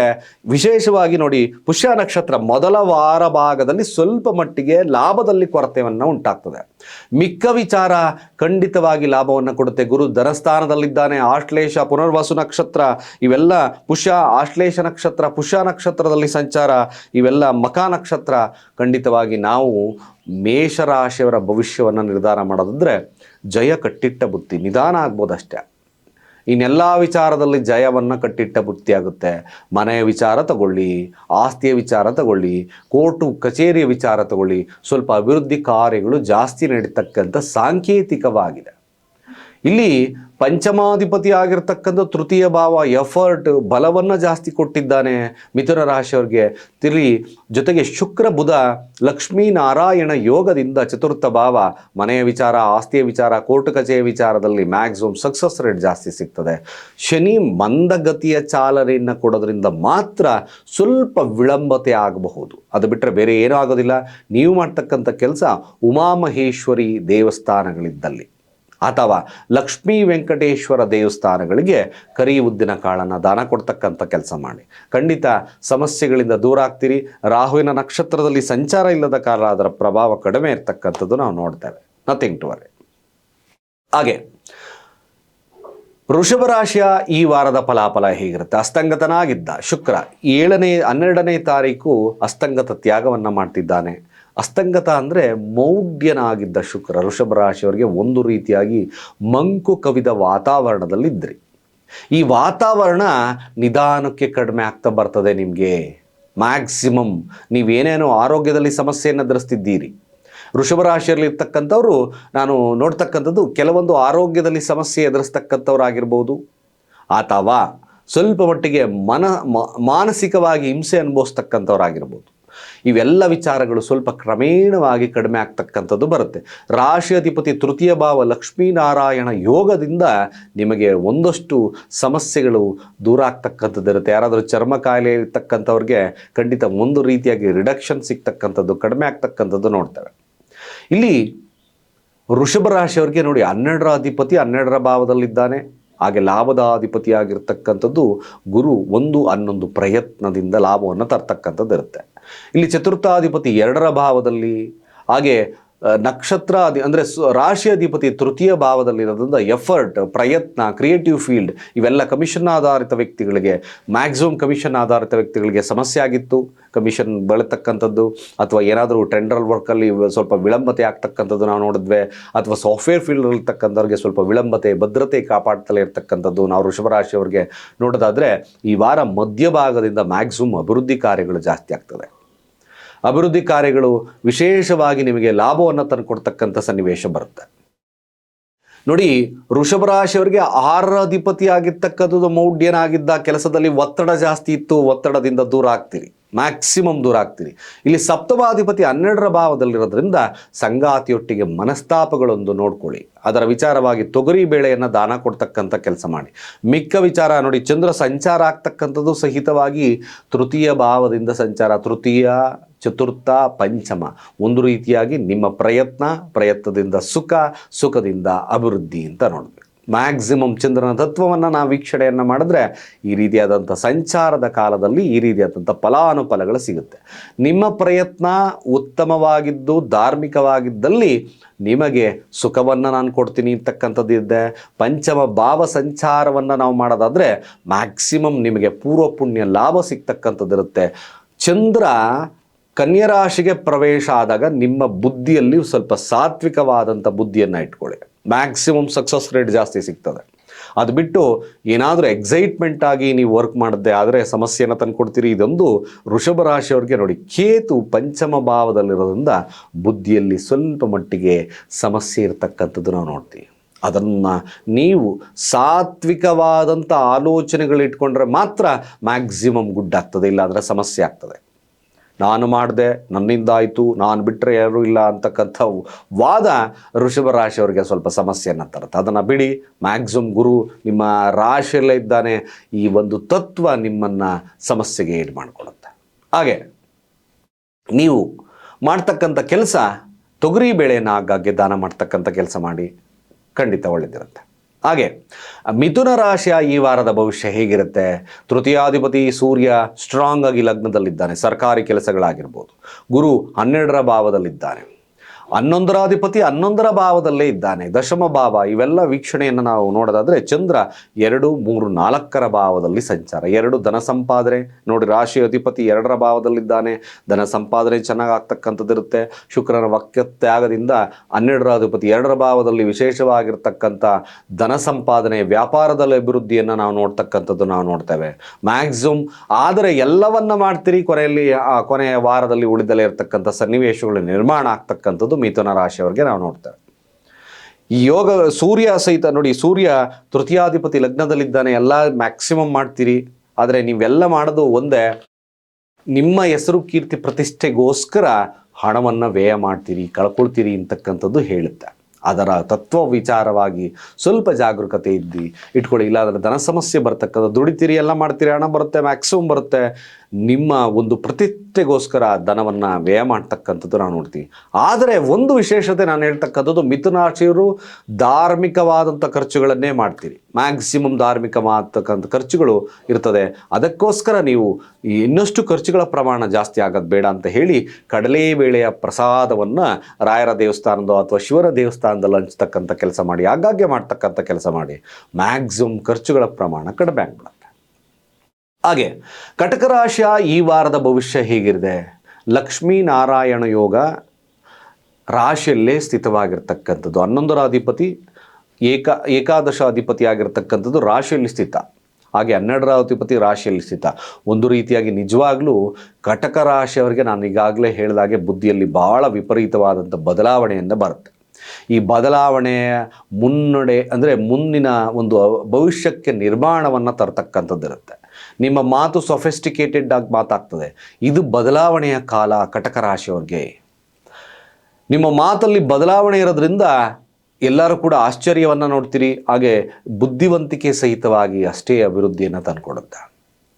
ವಿಶೇಷವಾಗಿ ನೋಡಿ ಪುಷ್ಯ ನಕ್ಷತ್ರ ಮೊದಲ ವಾರ ಭಾಗದಲ್ಲಿ ಸ್ವಲ್ಪ ಮಟ್ಟಿಗೆ ಲಾಭದಲ್ಲಿ ಕೊರತೆಯನ್ನು ಉಂಟಾಗ್ತದೆ. ಮಿಕ್ಕ ವಿಚಾರ ಖಂಡಿತವಾಗಿ ಲಾಭವನ್ನು ಕೊಡುತ್ತೆ. ಗುರು ಧನಸ್ಥಾನದಲ್ಲಿದ್ದಾನೆ, ಆಶ್ಲೇಷ, ಪುನರ್ವಸು ನಕ್ಷತ್ರ, ಇವೆಲ್ಲ ಪುಷ್ಯ, ಆಶ್ಲೇಷ ನಕ್ಷತ್ರ, ಪುಷ್ಯ ನಕ್ಷತ್ರದಲ್ಲಿ ಸಂಚಾರ, ಇವೆಲ್ಲ ಮಕ ನಕ್ಷತ್ರ. ಖಂಡಿತವಾಗಿ ನಾವು ಮೇಷರಾಶಿಯವರ ಭವಿಷ್ಯವನ್ನು ನಿರ್ಧಾರ ಮಾಡೋದಂದ್ರೆ ಜಯ ಕಟ್ಟಿಟ್ಟ ಬುತ್ತಿ ನಿಧಾನ ಆಗ್ಬೋದಷ್ಟೇ. ಇನ್ನೆಲ್ಲ ವಿಚಾರದಲ್ಲಿ ಜಯವನ್ನು ಕಟ್ಟಿಟ್ಟ ಬುತ್ತಿಯಾಗುತ್ತೆ ಮನೆಯ ವಿಚಾರ ತಗೊಳ್ಳಿ, ಆಸ್ತಿಯ ವಿಚಾರ ತಗೊಳ್ಳಿ, ಕೋರ್ಟು, ಕಚೇರಿಯ ವಿಚಾರ ತಗೊಳ್ಳಿ. ಸ್ವಲ್ಪ ಅಭಿವೃದ್ಧಿ ಕಾರ್ಯಗಳು ಜಾಸ್ತಿ ನಡೀತಕ್ಕಂಥ ಸಾಂಕೇತಿಕವಾಗಿದೆ. ಇಲ್ಲಿ ಪಂಚಮಾಧಿಪತಿ ಆಗಿರ್ತಕ್ಕಂಥ ತೃತೀಯ ಭಾವ ಎಫರ್ಟ್ ಬಲವನ್ನು ಜಾಸ್ತಿ ಕೊಟ್ಟಿದ್ದಾನೆ ಮಿಥುನ ರಾಶಿಯವ್ರಿಗೆ. ತಿಳಿ ಜೊತೆಗೆ ಶುಕ್ರ, ಬುಧ, ಲಕ್ಷ್ಮೀ, ನಾರಾಯಣ ಯೋಗದಿಂದ ಚತುರ್ಥ ಭಾವ. ಮನೆಯ ವಿಚಾರ, ಆಸ್ತಿಯ ವಿಚಾರ, ಕೋರ್ಟ್ ಕಚೇರಿ ವಿಚಾರದಲ್ಲಿ ಮ್ಯಾಕ್ಸಿಮಮ್ ಸಕ್ಸಸ್ ರೇಟ್ ಜಾಸ್ತಿ ಸಿಗ್ತದೆ. ಶನಿ ಮಂದಗತಿಯ ಚಾಲನೆಯನ್ನು ಕೊಡೋದ್ರಿಂದ ಮಾತ್ರ ಸ್ವಲ್ಪ ವಿಳಂಬತೆ ಆಗಬಹುದು. ಅದು ಬಿಟ್ಟರೆ ಬೇರೆ ಏನೂ ಆಗೋದಿಲ್ಲ. ನೀವು ಮಾಡ್ತಕ್ಕಂಥ ಕೆಲಸ ಉಮಾಮಹೇಶ್ವರಿ ದೇವಸ್ಥಾನಗಳಿದ್ದಲ್ಲಿ. ಅಥವಾ ಲಕ್ಷ್ಮೀ ವೆಂಕಟೇಶ್ವರ ದೇವಸ್ಥಾನಗಳಿಗೆ ಕರಿ ಉದ್ದಿನ ಕಾಳನ್ನು ದಾನ ಕೊಡ್ತಕ್ಕಂಥ ಕೆಲಸ ಮಾಡಿ. ಖಂಡಿತ ಸಮಸ್ಯೆಗಳಿಂದ ದೂರ ಆಗ್ತೀರಿ. ರಾಹುವಿನ ನಕ್ಷತ್ರದಲ್ಲಿ ಸಂಚಾರ ಇಲ್ಲದ ಕಾರಣ ಅದರ ಪ್ರಭಾವ ಕಡಿಮೆ ಇರ್ತಕ್ಕಂಥದ್ದು ನಾವು ನೋಡ್ತೇವೆ. ನಥಿಂಗ್ ಟು ವರಿ ಹಾಗೆ, ವೃಷಭ ರಾಶಿಯ ಈ ವಾರದ ಫಲಾಫಲ ಹೇಗಿರುತ್ತೆ? ಅಸ್ತಂಗತನಾಗಿದ್ದ ಶುಕ್ರ ಏಳನೇ ಹನ್ನೆರಡನೇ ತಾರೀಕು ಅಸ್ತಂಗತ ತ್ಯಾಗವನ್ನು ಮಾಡ್ತಿದ್ದಾನೆ. ಅಸ್ತಂಗತ ಅಂದರೆ ಮೌಢ್ಯನಾಗಿದ್ದ ಶುಕ್ರ, ಋಷಭ ರಾಶಿಯವರಿಗೆ ಒಂದು ರೀತಿಯಾಗಿ ಮಂಕು ಕವಿದ ವಾತಾವರಣದಲ್ಲಿದ್ದಿರಿ ಈ ವಾತಾವರಣ ನಿಧಾನಕ್ಕೆ ಕಡಿಮೆ ಆಗ್ತಾ ಬರ್ತದೆ ನಿಮಗೆ. ಮ್ಯಾಕ್ಸಿಮಮ್ ನೀವೇನೇನೋ ಆರೋಗ್ಯದಲ್ಲಿ ಸಮಸ್ಯೆಯನ್ನು ಎದುರಿಸ್ತಿದ್ದೀರಿ. ವೃಷಭ ರಾಶಿಯಲ್ಲಿ ಇರ್ತಕ್ಕಂಥವ್ರು ನಾನು ನೋಡ್ತಕ್ಕಂಥದ್ದು ಕೆಲವೊಂದು ಆರೋಗ್ಯದಲ್ಲಿ ಸಮಸ್ಯೆ ಎದುರಿಸ್ತಕ್ಕಂಥವ್ರಾಗಿರ್ಬೋದು. ಅಥವಾ ಸ್ವಲ್ಪ ಮಟ್ಟಿಗೆ ಮನ ಮಾನಸಿಕವಾಗಿ ಹಿಂಸೆ ಅನುಭವಿಸ್ತಕ್ಕಂಥವ್ರಾಗಿರ್ಬೋದು. ಇವೆಲ್ಲ ವಿಚಾರಗಳು ಸ್ವಲ್ಪ ಕ್ರಮೇಣವಾಗಿ ಕಡಿಮೆ ಆಗ್ತಕ್ಕಂಥದ್ದು ಬರುತ್ತೆ. ರಾಶಿ ಅಧಿಪತಿ ತೃತೀಯ ಭಾವ ಲಕ್ಷ್ಮೀನಾರಾಯಣ ಯೋಗದಿಂದ ನಿಮಗೆ ಒಂದಷ್ಟು ಸಮಸ್ಯೆಗಳು ದೂರ ಆಗ್ತಕ್ಕಂಥದ್ದು ಇರುತ್ತೆ. ಯಾರಾದರೂ ಚರ್ಮ ಕಾಯಿಲೆ ಇರ್ತಕ್ಕಂಥವ್ರಿಗೆ ಖಂಡಿತ ಒಂದು ರೀತಿಯಾಗಿ ರಿಡಕ್ಷನ್ ಸಿಗ್ತಕ್ಕಂಥದ್ದು, ಕಡಿಮೆ ಆಗ್ತಕ್ಕಂಥದ್ದು ನೋಡ್ತೇವೆ. ಇಲ್ಲಿ ವೃಷಭ ರಾಶಿಯವರಿಗೆ ನೋಡಿ ಹನ್ನೆರಡರ ಅಧಿಪತಿ ಹನ್ನೆರಡರ ಭಾವದಲ್ಲಿದ್ದಾನೆ. ಹಾಗೆ ಲಾಭದ ಅಧಿಪತಿಯಾಗಿರ್ತಕ್ಕಂಥದ್ದು ಗುರು ಒಂದು ಹನ್ನೊಂದು ಪ್ರಯತ್ನದಿಂದ ಲಾಭವನ್ನು ತರ್ತಕ್ಕಂಥದ್ದು ಇರುತ್ತೆ. ಇಲ್ಲಿ ಚತುರ್ಥಾಧಿಪತಿ ಎರಡರ ಭಾವದಲ್ಲಿ, ಹಾಗೆ ನಕ್ಷತ್ರ ಅಂದರೆ ರಾಶಿ ಅಧಿಪತಿ ತೃತೀಯ ಭಾವದಲ್ಲಿರೋದ್ರಿಂದ ಎಫರ್ಟ್, ಪ್ರಯತ್ನ, ಕ್ರಿಯೇಟಿವ್ ಫೀಲ್ಡ್, ಇವೆಲ್ಲ ಕಮಿಷನ್ ಆಧಾರಿತ ವ್ಯಕ್ತಿಗಳಿಗೆ, ಮ್ಯಾಕ್ಸಿಮಮ್ ಕಮಿಷನ್ ಆಧಾರಿತ ವ್ಯಕ್ತಿಗಳಿಗೆ ಸಮಸ್ಯೆ ಆಗಿತ್ತು. ಕಮಿಷನ್ ಬೆಳತಕ್ಕಂಥದ್ದು, ಅಥವಾ ಏನಾದರೂ ಟೆಂಡರ್ ವರ್ಕಲ್ಲಿ ಸ್ವಲ್ಪ ವಿಳಂಬತೆ ಆಗ್ತಕ್ಕಂಥದ್ದು ನಾವು ನೋಡಿದ್ವಿ, ಅಥವಾ ಸಾಫ್ಟ್ವೇರ್ ಫೀಲ್ಡ್ ಸ್ವಲ್ಪ ವಿಳಂಬತೆ, ಭದ್ರತೆ ಕಾಪಾಡ್ತಲೇ ಇರ್ತಕ್ಕಂಥದ್ದು ನಾವು ವೃಷಭರಾಶಿಯವರಿಗೆ ನೋಡೋದಾದರೆ, ಈ ವಾರ ಮಧ್ಯಭಾಗದಿಂದ ಮ್ಯಾಕ್ಸಿಮಮ್ ಅಭಿವೃದ್ಧಿ ಕಾರ್ಯಗಳು ಜಾಸ್ತಿ ಆಗ್ತದೆ ಅಭಿವೃದ್ಧಿ ಕಾರ್ಯಗಳು ವಿಶೇಷವಾಗಿ ನಿಮಗೆ ಲಾಭವನ್ನು ತಂದುಕೊಡ್ತಕ್ಕಂಥ ಸನ್ನಿವೇಶ ಬರುತ್ತೆ. ನೋಡಿ, ವೃಷಭ ರಾಶಿಯವರಿಗೆ ಆರರ ಅಧಿಪತಿ ಆಗಿರ್ತಕ್ಕಂಥದ್ದು ಮೌಢ್ಯನಾಗಿದ್ದ ಕೆಲಸದಲ್ಲಿ ಒತ್ತಡ ಜಾಸ್ತಿ ಇತ್ತು, ಒತ್ತಡದಿಂದ ದೂರ ಆಗ್ತೀರಿ. ಮ್ಯಾಕ್ಸಿಮಮ್ ದೂರ ಆಗ್ತೀರಿ ಇಲ್ಲಿ ಸಪ್ತಮಾಧಿಪತಿ ಹನ್ನೆರಡರ ಭಾವದಲ್ಲಿರೋದ್ರಿಂದ ಸಂಗಾತಿಯೊಟ್ಟಿಗೆ ಮನಸ್ತಾಪಗಳೊಂದು ನೋಡ್ಕೊಳ್ಳಿ. ಅದರ ವಿಚಾರವಾಗಿ ತೊಗರಿ ಬೇಳೆಯನ್ನು ದಾನ ಕೊಡ್ತಕ್ಕಂಥ ಕೆಲಸ ಮಾಡಿ. ಮಿಕ್ಕ ವಿಚಾರ ನೋಡಿ, ಚಂದ್ರ ಸಂಚಾರ ಆಗ್ತಕ್ಕಂಥದ್ದು ಸಹಿತವಾಗಿ ತೃತೀಯ ಭಾವದಿಂದ ಸಂಚಾರ, ತೃತೀಯ, ಚತುರ್ಥ, ಪಂಚಮ. ಒಂದು ರೀತಿಯಾಗಿ ನಿಮ್ಮ ಪ್ರಯತ್ನ, ಪ್ರಯತ್ನದಿಂದ ಸುಖ, ಸುಖದಿಂದ ಅಭಿವೃದ್ಧಿ ಅಂತ ನೋಡಿದ್ವಿ ಮ್ಯಾಕ್ಸಿಮಮ್ ಚಂದ್ರನ ತತ್ವವನ್ನು ನಾವು ವೀಕ್ಷಣೆಯನ್ನು ಮಾಡಿದ್ರೆ ಈ ರೀತಿಯಾದಂಥ ಸಂಚಾರದ ಕಾಲದಲ್ಲಿ ಈ ರೀತಿಯಾದಂಥ ಫಲಾನುಫಲಗಳು ಸಿಗುತ್ತೆ. ನಿಮ್ಮ ಪ್ರಯತ್ನ ಉತ್ತಮವಾಗಿದ್ದು ಧಾರ್ಮಿಕವಾಗಿದ್ದಲ್ಲಿ ನಿಮಗೆ ಸುಖವನ್ನು ನಾನು ಕೊಡ್ತೀನಿ ಅಂತಕ್ಕಂಥದ್ದು ಇದೆ. ಪಂಚಮ ಭಾವ ಸಂಚಾರವನ್ನು ನಾವು ಮಾಡೋದಾದರೆ ಮ್ಯಾಕ್ಸಿಮಮ್ ನಿಮಗೆ ಪೂರ್ವ ಪುಣ್ಯ ಲಾಭ ಸಿಗ್ತಕ್ಕಂಥದ್ದಿರುತ್ತೆ ಚಂದ್ರ ಕನ್ಯರಾಶಿಗೆ ಪ್ರವೇಶ ಆದಾಗ ನಿಮ್ಮ ಬುದ್ಧಿಯಲ್ಲಿ ಸ್ವಲ್ಪ ಸಾತ್ವಿಕವಾದಂಥ ಬುದ್ಧಿಯನ್ನು ಇಟ್ಕೊಳ್ಳಿ. ಮ್ಯಾಕ್ಸಿಮಮ್ ಸಕ್ಸಸ್ ರೇಟ್ ಜಾಸ್ತಿ ಸಿಗ್ತದೆ. ಅದು ಬಿಟ್ಟು ಏನಾದರೂ ಎಕ್ಸೈಟ್ಮೆಂಟ್ ಆಗಿ ನೀವು ವರ್ಕ್ ಮಾಡಿದ್ದೆ ಆದರೆ ಸಮಸ್ಯೆಯನ್ನು ತಂದುಕೊಡ್ತೀರಿ ಇದೊಂದು ವೃಷಭ ರಾಶಿಯವ್ರಿಗೆ ನೋಡಿ, ಕೇತು ಪಂಚಮ ಭಾವದಲ್ಲಿರೋದ್ರಿಂದ ಬುದ್ಧಿಯಲ್ಲಿ ಸ್ವಲ್ಪ ಮಟ್ಟಿಗೆ ಸಮಸ್ಯೆ ಇರತಕ್ಕಂಥದ್ದು ನಾವು ನೋಡ್ತೀವಿ. ಅದನ್ನು ನೀವು ಸಾತ್ವಿಕವಾದಂಥ ಆಲೋಚನೆಗಳು ಇಟ್ಕೊಂಡ್ರೆ ಮಾತ್ರ ಮ್ಯಾಕ್ಸಿಮಮ್ ಗುಡ್ ಆಗ್ತದೆ, ಇಲ್ಲಾಂದರೆ ಸಮಸ್ಯೆ ಆಗ್ತದೆ. ನಾನು ಮಾಡಿದೆ, ನನ್ನಿಂದ ಆಯಿತು, ನಾನು ಬಿಟ್ಟರೆ ಯಾರೂ ಇಲ್ಲ ಅಂತಕ್ಕಂಥ ವಾದ ಋಷಭ ರಾಶಿಯವರಿಗೆ ಸ್ವಲ್ಪ ಸಮಸ್ಯೆಯನ್ನು ತರುತ್ತೆ. ಅದನ್ನು ಬಿಡಿ ಮ್ಯಾಕ್ಸಿಮಮ್ ಗುರು ನಿಮ್ಮ ರಾಶಿಯಲ್ಲೇ ಇದ್ದಾನೆ, ಈ ಒಂದು ತತ್ವ ನಿಮ್ಮನ್ನು ಸಮಸ್ಯೆಗೆ ಈಡು ಮಾಡಿಕೊಳ್ಳುತ್ತೆ. ಹಾಗೆ, ನೀವು ಮಾಡ್ತಕ್ಕಂಥ ಕೆಲಸ ತೊಗರಿ ಬೇಳೆಯನ್ನು ಆಗಾಗ್ಗೆ ದಾನ ಮಾಡ್ತಕ್ಕಂಥ ಕೆಲಸ ಮಾಡಿ ಖಂಡಿತ ಒಳ್ಳೆದಿರುತ್ತೆ. ಹಾಗೆ, ಮಿಥುನ ರಾಶಿಯ ಈ ವಾರದ ಭವಿಷ್ಯ ಹೇಗಿರುತ್ತೆ? ತೃತೀಯಾಧಿಪತಿ ಸೂರ್ಯ ಸ್ಟ್ರಾಂಗ್ ಆಗಿ ಲಗ್ನದಲ್ಲಿದ್ದಾನೆ, ಸರ್ಕಾರಿ ಕೆಲಸಗಳಾಗಿರ್ಬೋದು. ಗುರು ಹನ್ನೆರಡರ ಭಾವದಲ್ಲಿದ್ದಾನೆ. ಹನ್ನೊಂದರ ಅಧಿಪತಿ ಹನ್ನೊಂದರ ಭಾವದಲ್ಲೇ ಇದ್ದಾನೆ. ದಶಮ ಭಾವ, ಇವೆಲ್ಲ ವೀಕ್ಷಣೆಯನ್ನು ನಾವು ನೋಡೋದಾದರೆ ಚಂದ್ರ ಎರಡು, ಮೂರು, ನಾಲ್ಕರ ಭಾವದಲ್ಲಿ ಸಂಚಾರ. ಎರಡು, ಧನ ಸಂಪಾದನೆ. ನೋಡಿ, ರಾಶಿ ಅಧಿಪತಿ ಎರಡರ ಭಾವದಲ್ಲಿದ್ದಾನೆ. ಧನ ಸಂಪಾದನೆ ಚೆನ್ನಾಗಿ ಆಗ್ತಕ್ಕಂಥದ್ದಿರುತ್ತೆ. ಶುಕ್ರನ ವಕ್ಯತ್ಯಾಗದಿಂದ ಹನ್ನೆರಡರ ಅಧಿಪತಿ ಎರಡರ ಭಾವದಲ್ಲಿ ವಿಶೇಷವಾಗಿರ್ತಕ್ಕಂಥ ಧನ ಸಂಪಾದನೆ, ವ್ಯಾಪಾರದಲ್ಲಿ ಅಭಿವೃದ್ಧಿಯನ್ನು ನಾವು ನೋಡ್ತಕ್ಕಂಥದ್ದು ನಾವು ನೋಡ್ತೇವೆ. ಮ್ಯಾಕ್ಸಿಮಮ್ ಆದರೆ ಎಲ್ಲವನ್ನ ಮಾಡ್ತೀರಿ ಕೊನೆಯಲ್ಲಿ ಕೊನೆಯ ವಾರದಲ್ಲಿ ಉಳಿದಲೇ ಇರತಕ್ಕಂಥ ಸನ್ನಿವೇಶಗಳು ನಿರ್ಮಾಣ ಆಗ್ತಕ್ಕಂಥದ್ದು ಮಿಥುನ ರಾಶಿಯವರಿಗೆ ನಾವು ನೋಡ್ತೇವೆ. ಈ ಯೋಗ ಸೂರ್ಯ ಸಹಿತ ನೋಡಿ, ಸೂರ್ಯ ತೃತೀಯಾಧಿಪತಿ ಲಗ್ನದಲ್ಲಿದ್ದಾನೆ, ಎಲ್ಲ ಮ್ಯಾಕ್ಸಿಮಮ್ ಮಾಡ್ತೀರಿ. ಆದರೆ ನೀವೆಲ್ಲ ಮಾಡೋದು ಒಂದೇ, ನಿಮ್ಮ ಹೆಸರು ಕೀರ್ತಿ ಪ್ರತಿಷ್ಠೆಗೋಸ್ಕರ ಹಣವನ್ನು ವ್ಯಯ ಮಾಡ್ತೀರಿ, ಕಳ್ಕೊಳ್ತೀರಿ ಅಂತಕ್ಕಂಥದ್ದು ಹೇಳುತ್ತೆ. ಅದರ ತತ್ವ ವಿಚಾರವಾಗಿ ಸ್ವಲ್ಪ ಜಾಗರೂಕತೆ ಇದ್ದು, ಇಟ್ಕೊಳ್ಳಿ. ಇಲ್ಲಾಂದರೆ ಧನ ಸಮಸ್ಯೆ ಬರ್ತಕ್ಕಂಥ ದುಡಿತೀರಿ, ಎಲ್ಲ ಮಾಡ್ತೀರಿ, ಹಣ ಬರುತ್ತೆ ಮ್ಯಾಕ್ಸಿಮಮ್ ಬರುತ್ತೆ. ನಿಮ್ಮ ಒಂದು ಪ್ರತಿಷ್ಠೆಗೋಸ್ಕರ ಧನವನ್ನು ವ್ಯಯ ಮಾಡ್ತಕ್ಕಂಥದ್ದು ನಾವು ನೋಡ್ತೀವಿ. ಆದರೆ ಒಂದು ವಿಶೇಷತೆ ನಾನು ಹೇಳ್ತಕ್ಕಂಥದ್ದು ಮಿಥುನ ರಾಶಿಯವರು ಧಾರ್ಮಿಕವಾದಂಥ ಖರ್ಚುಗಳನ್ನೇ ಮಾಡ್ತೀರಿ. ಮ್ಯಾಕ್ಸಿಮಮ್ ಧಾರ್ಮಿಕ ಖರ್ಚುಗಳು ಇರ್ತದೆ. ಅದಕ್ಕೋಸ್ಕರ ನೀವು ಇನ್ನಷ್ಟು ಖರ್ಚುಗಳ ಪ್ರಮಾಣ ಜಾಸ್ತಿ ಆಗೋದು ಬೇಡ ಅಂತ ಹೇಳಿ ಕಡಲೆಬೇಳೆಯ ಪ್ರಸಾದವನ್ನು ರಾಯರ ದೇವಸ್ಥಾನದೋ ಅಥವಾ ಶಿವನ ದೇವಸ್ಥಾನದಲ್ಲಿ ಹಂಚ್ತಕ್ಕಂಥ ಕೆಲಸ ಮಾಡಿ, ಆಗಾಗ್ಗೆ ಮಾಡ್ತಕ್ಕಂಥ ಕೆಲಸ ಮಾಡಿ ಮ್ಯಾಕ್ಸಿಮಮ್ ಖರ್ಚುಗಳ ಪ್ರಮಾಣ ಕಡಿಮೆ ಆಗ್ಬಿಡುತ್ತೆ. ಹಾಗೆ ಕಟಕ ರಾಶಿಯ ಈ ವಾರದ ಭವಿಷ್ಯ ಹೇಗಿರುತ್ತೆ? ಲಕ್ಷ್ಮೀನಾರಾಯಣ ಯೋಗ ರಾಶಿಯಲ್ಲೇ ಸ್ಥಿತವಾಗಿರ್ತಕ್ಕಂಥದ್ದು. ಹನ್ನೊಂದರ ಅಧಿಪತಿ, ಏಕ, ಏಕಾದಶ ಅಧಿಪತಿ ಆಗಿರ್ತಕ್ಕಂಥದ್ದು ರಾಶಿಯಲ್ಲಿ ಸ್ಥಿತ. ಹಾಗೆ ಹನ್ನೆರಡರ ಅಧಿಪತಿ ರಾಶಿಯಲ್ಲಿ ಸ್ಥಿತ. ಒಂದು ರೀತಿಯಾಗಿ ನಿಜವಾಗ್ಲೂ ಕಟಕ ರಾಶಿಯವರಿಗೆ ನಾನು ಈಗಾಗಲೇ ಹೇಳಿದಾಗೆ ಬುದ್ಧಿಯಲ್ಲಿ ಬಹಳ ವಿಪರೀತವಾದಂಥ ಬದಲಾವಣೆಯಿಂದ ಬರುತ್ತೆ. ಈ ಬದಲಾವಣೆಯ ಮುನ್ನಡೆ, ಅಂದರೆ ಮುಂದಿನ ಒಂದು ಭವಿಷ್ಯಕ್ಕೆ ನಿರ್ಮಾಣವನ್ನು ತರತಕ್ಕಂಥದ್ದು ಇರುತ್ತೆ ನಿಮ್ಮ ಮಾತು ಸೊಫೆಸ್ಟಿಕೇಟೆಡ್ ಆಗಿ ಮಾತಾಗ್ತದೆ. ಇದು ಬದಲಾವಣೆಯ ಕಾಲ, ಕಟಕ ರಾಶಿಯವ್ರಿಗೆ. ನಿಮ್ಮ ಮಾತಲ್ಲಿ ಬದಲಾವಣೆ ಇರೋದ್ರಿಂದ ಎಲ್ಲರೂ ಕೂಡ ಆಶ್ಚರ್ಯವನ್ನು ನೋಡ್ತೀರಿ, ಹಾಗೆ ಬುದ್ಧಿವಂತಿಕೆ ಸಹಿತವಾಗಿ ಅಷ್ಟೇ ಅಭಿವೃದ್ಧಿಯನ್ನು ತಂದುಕೊಡುತ್ತೆ.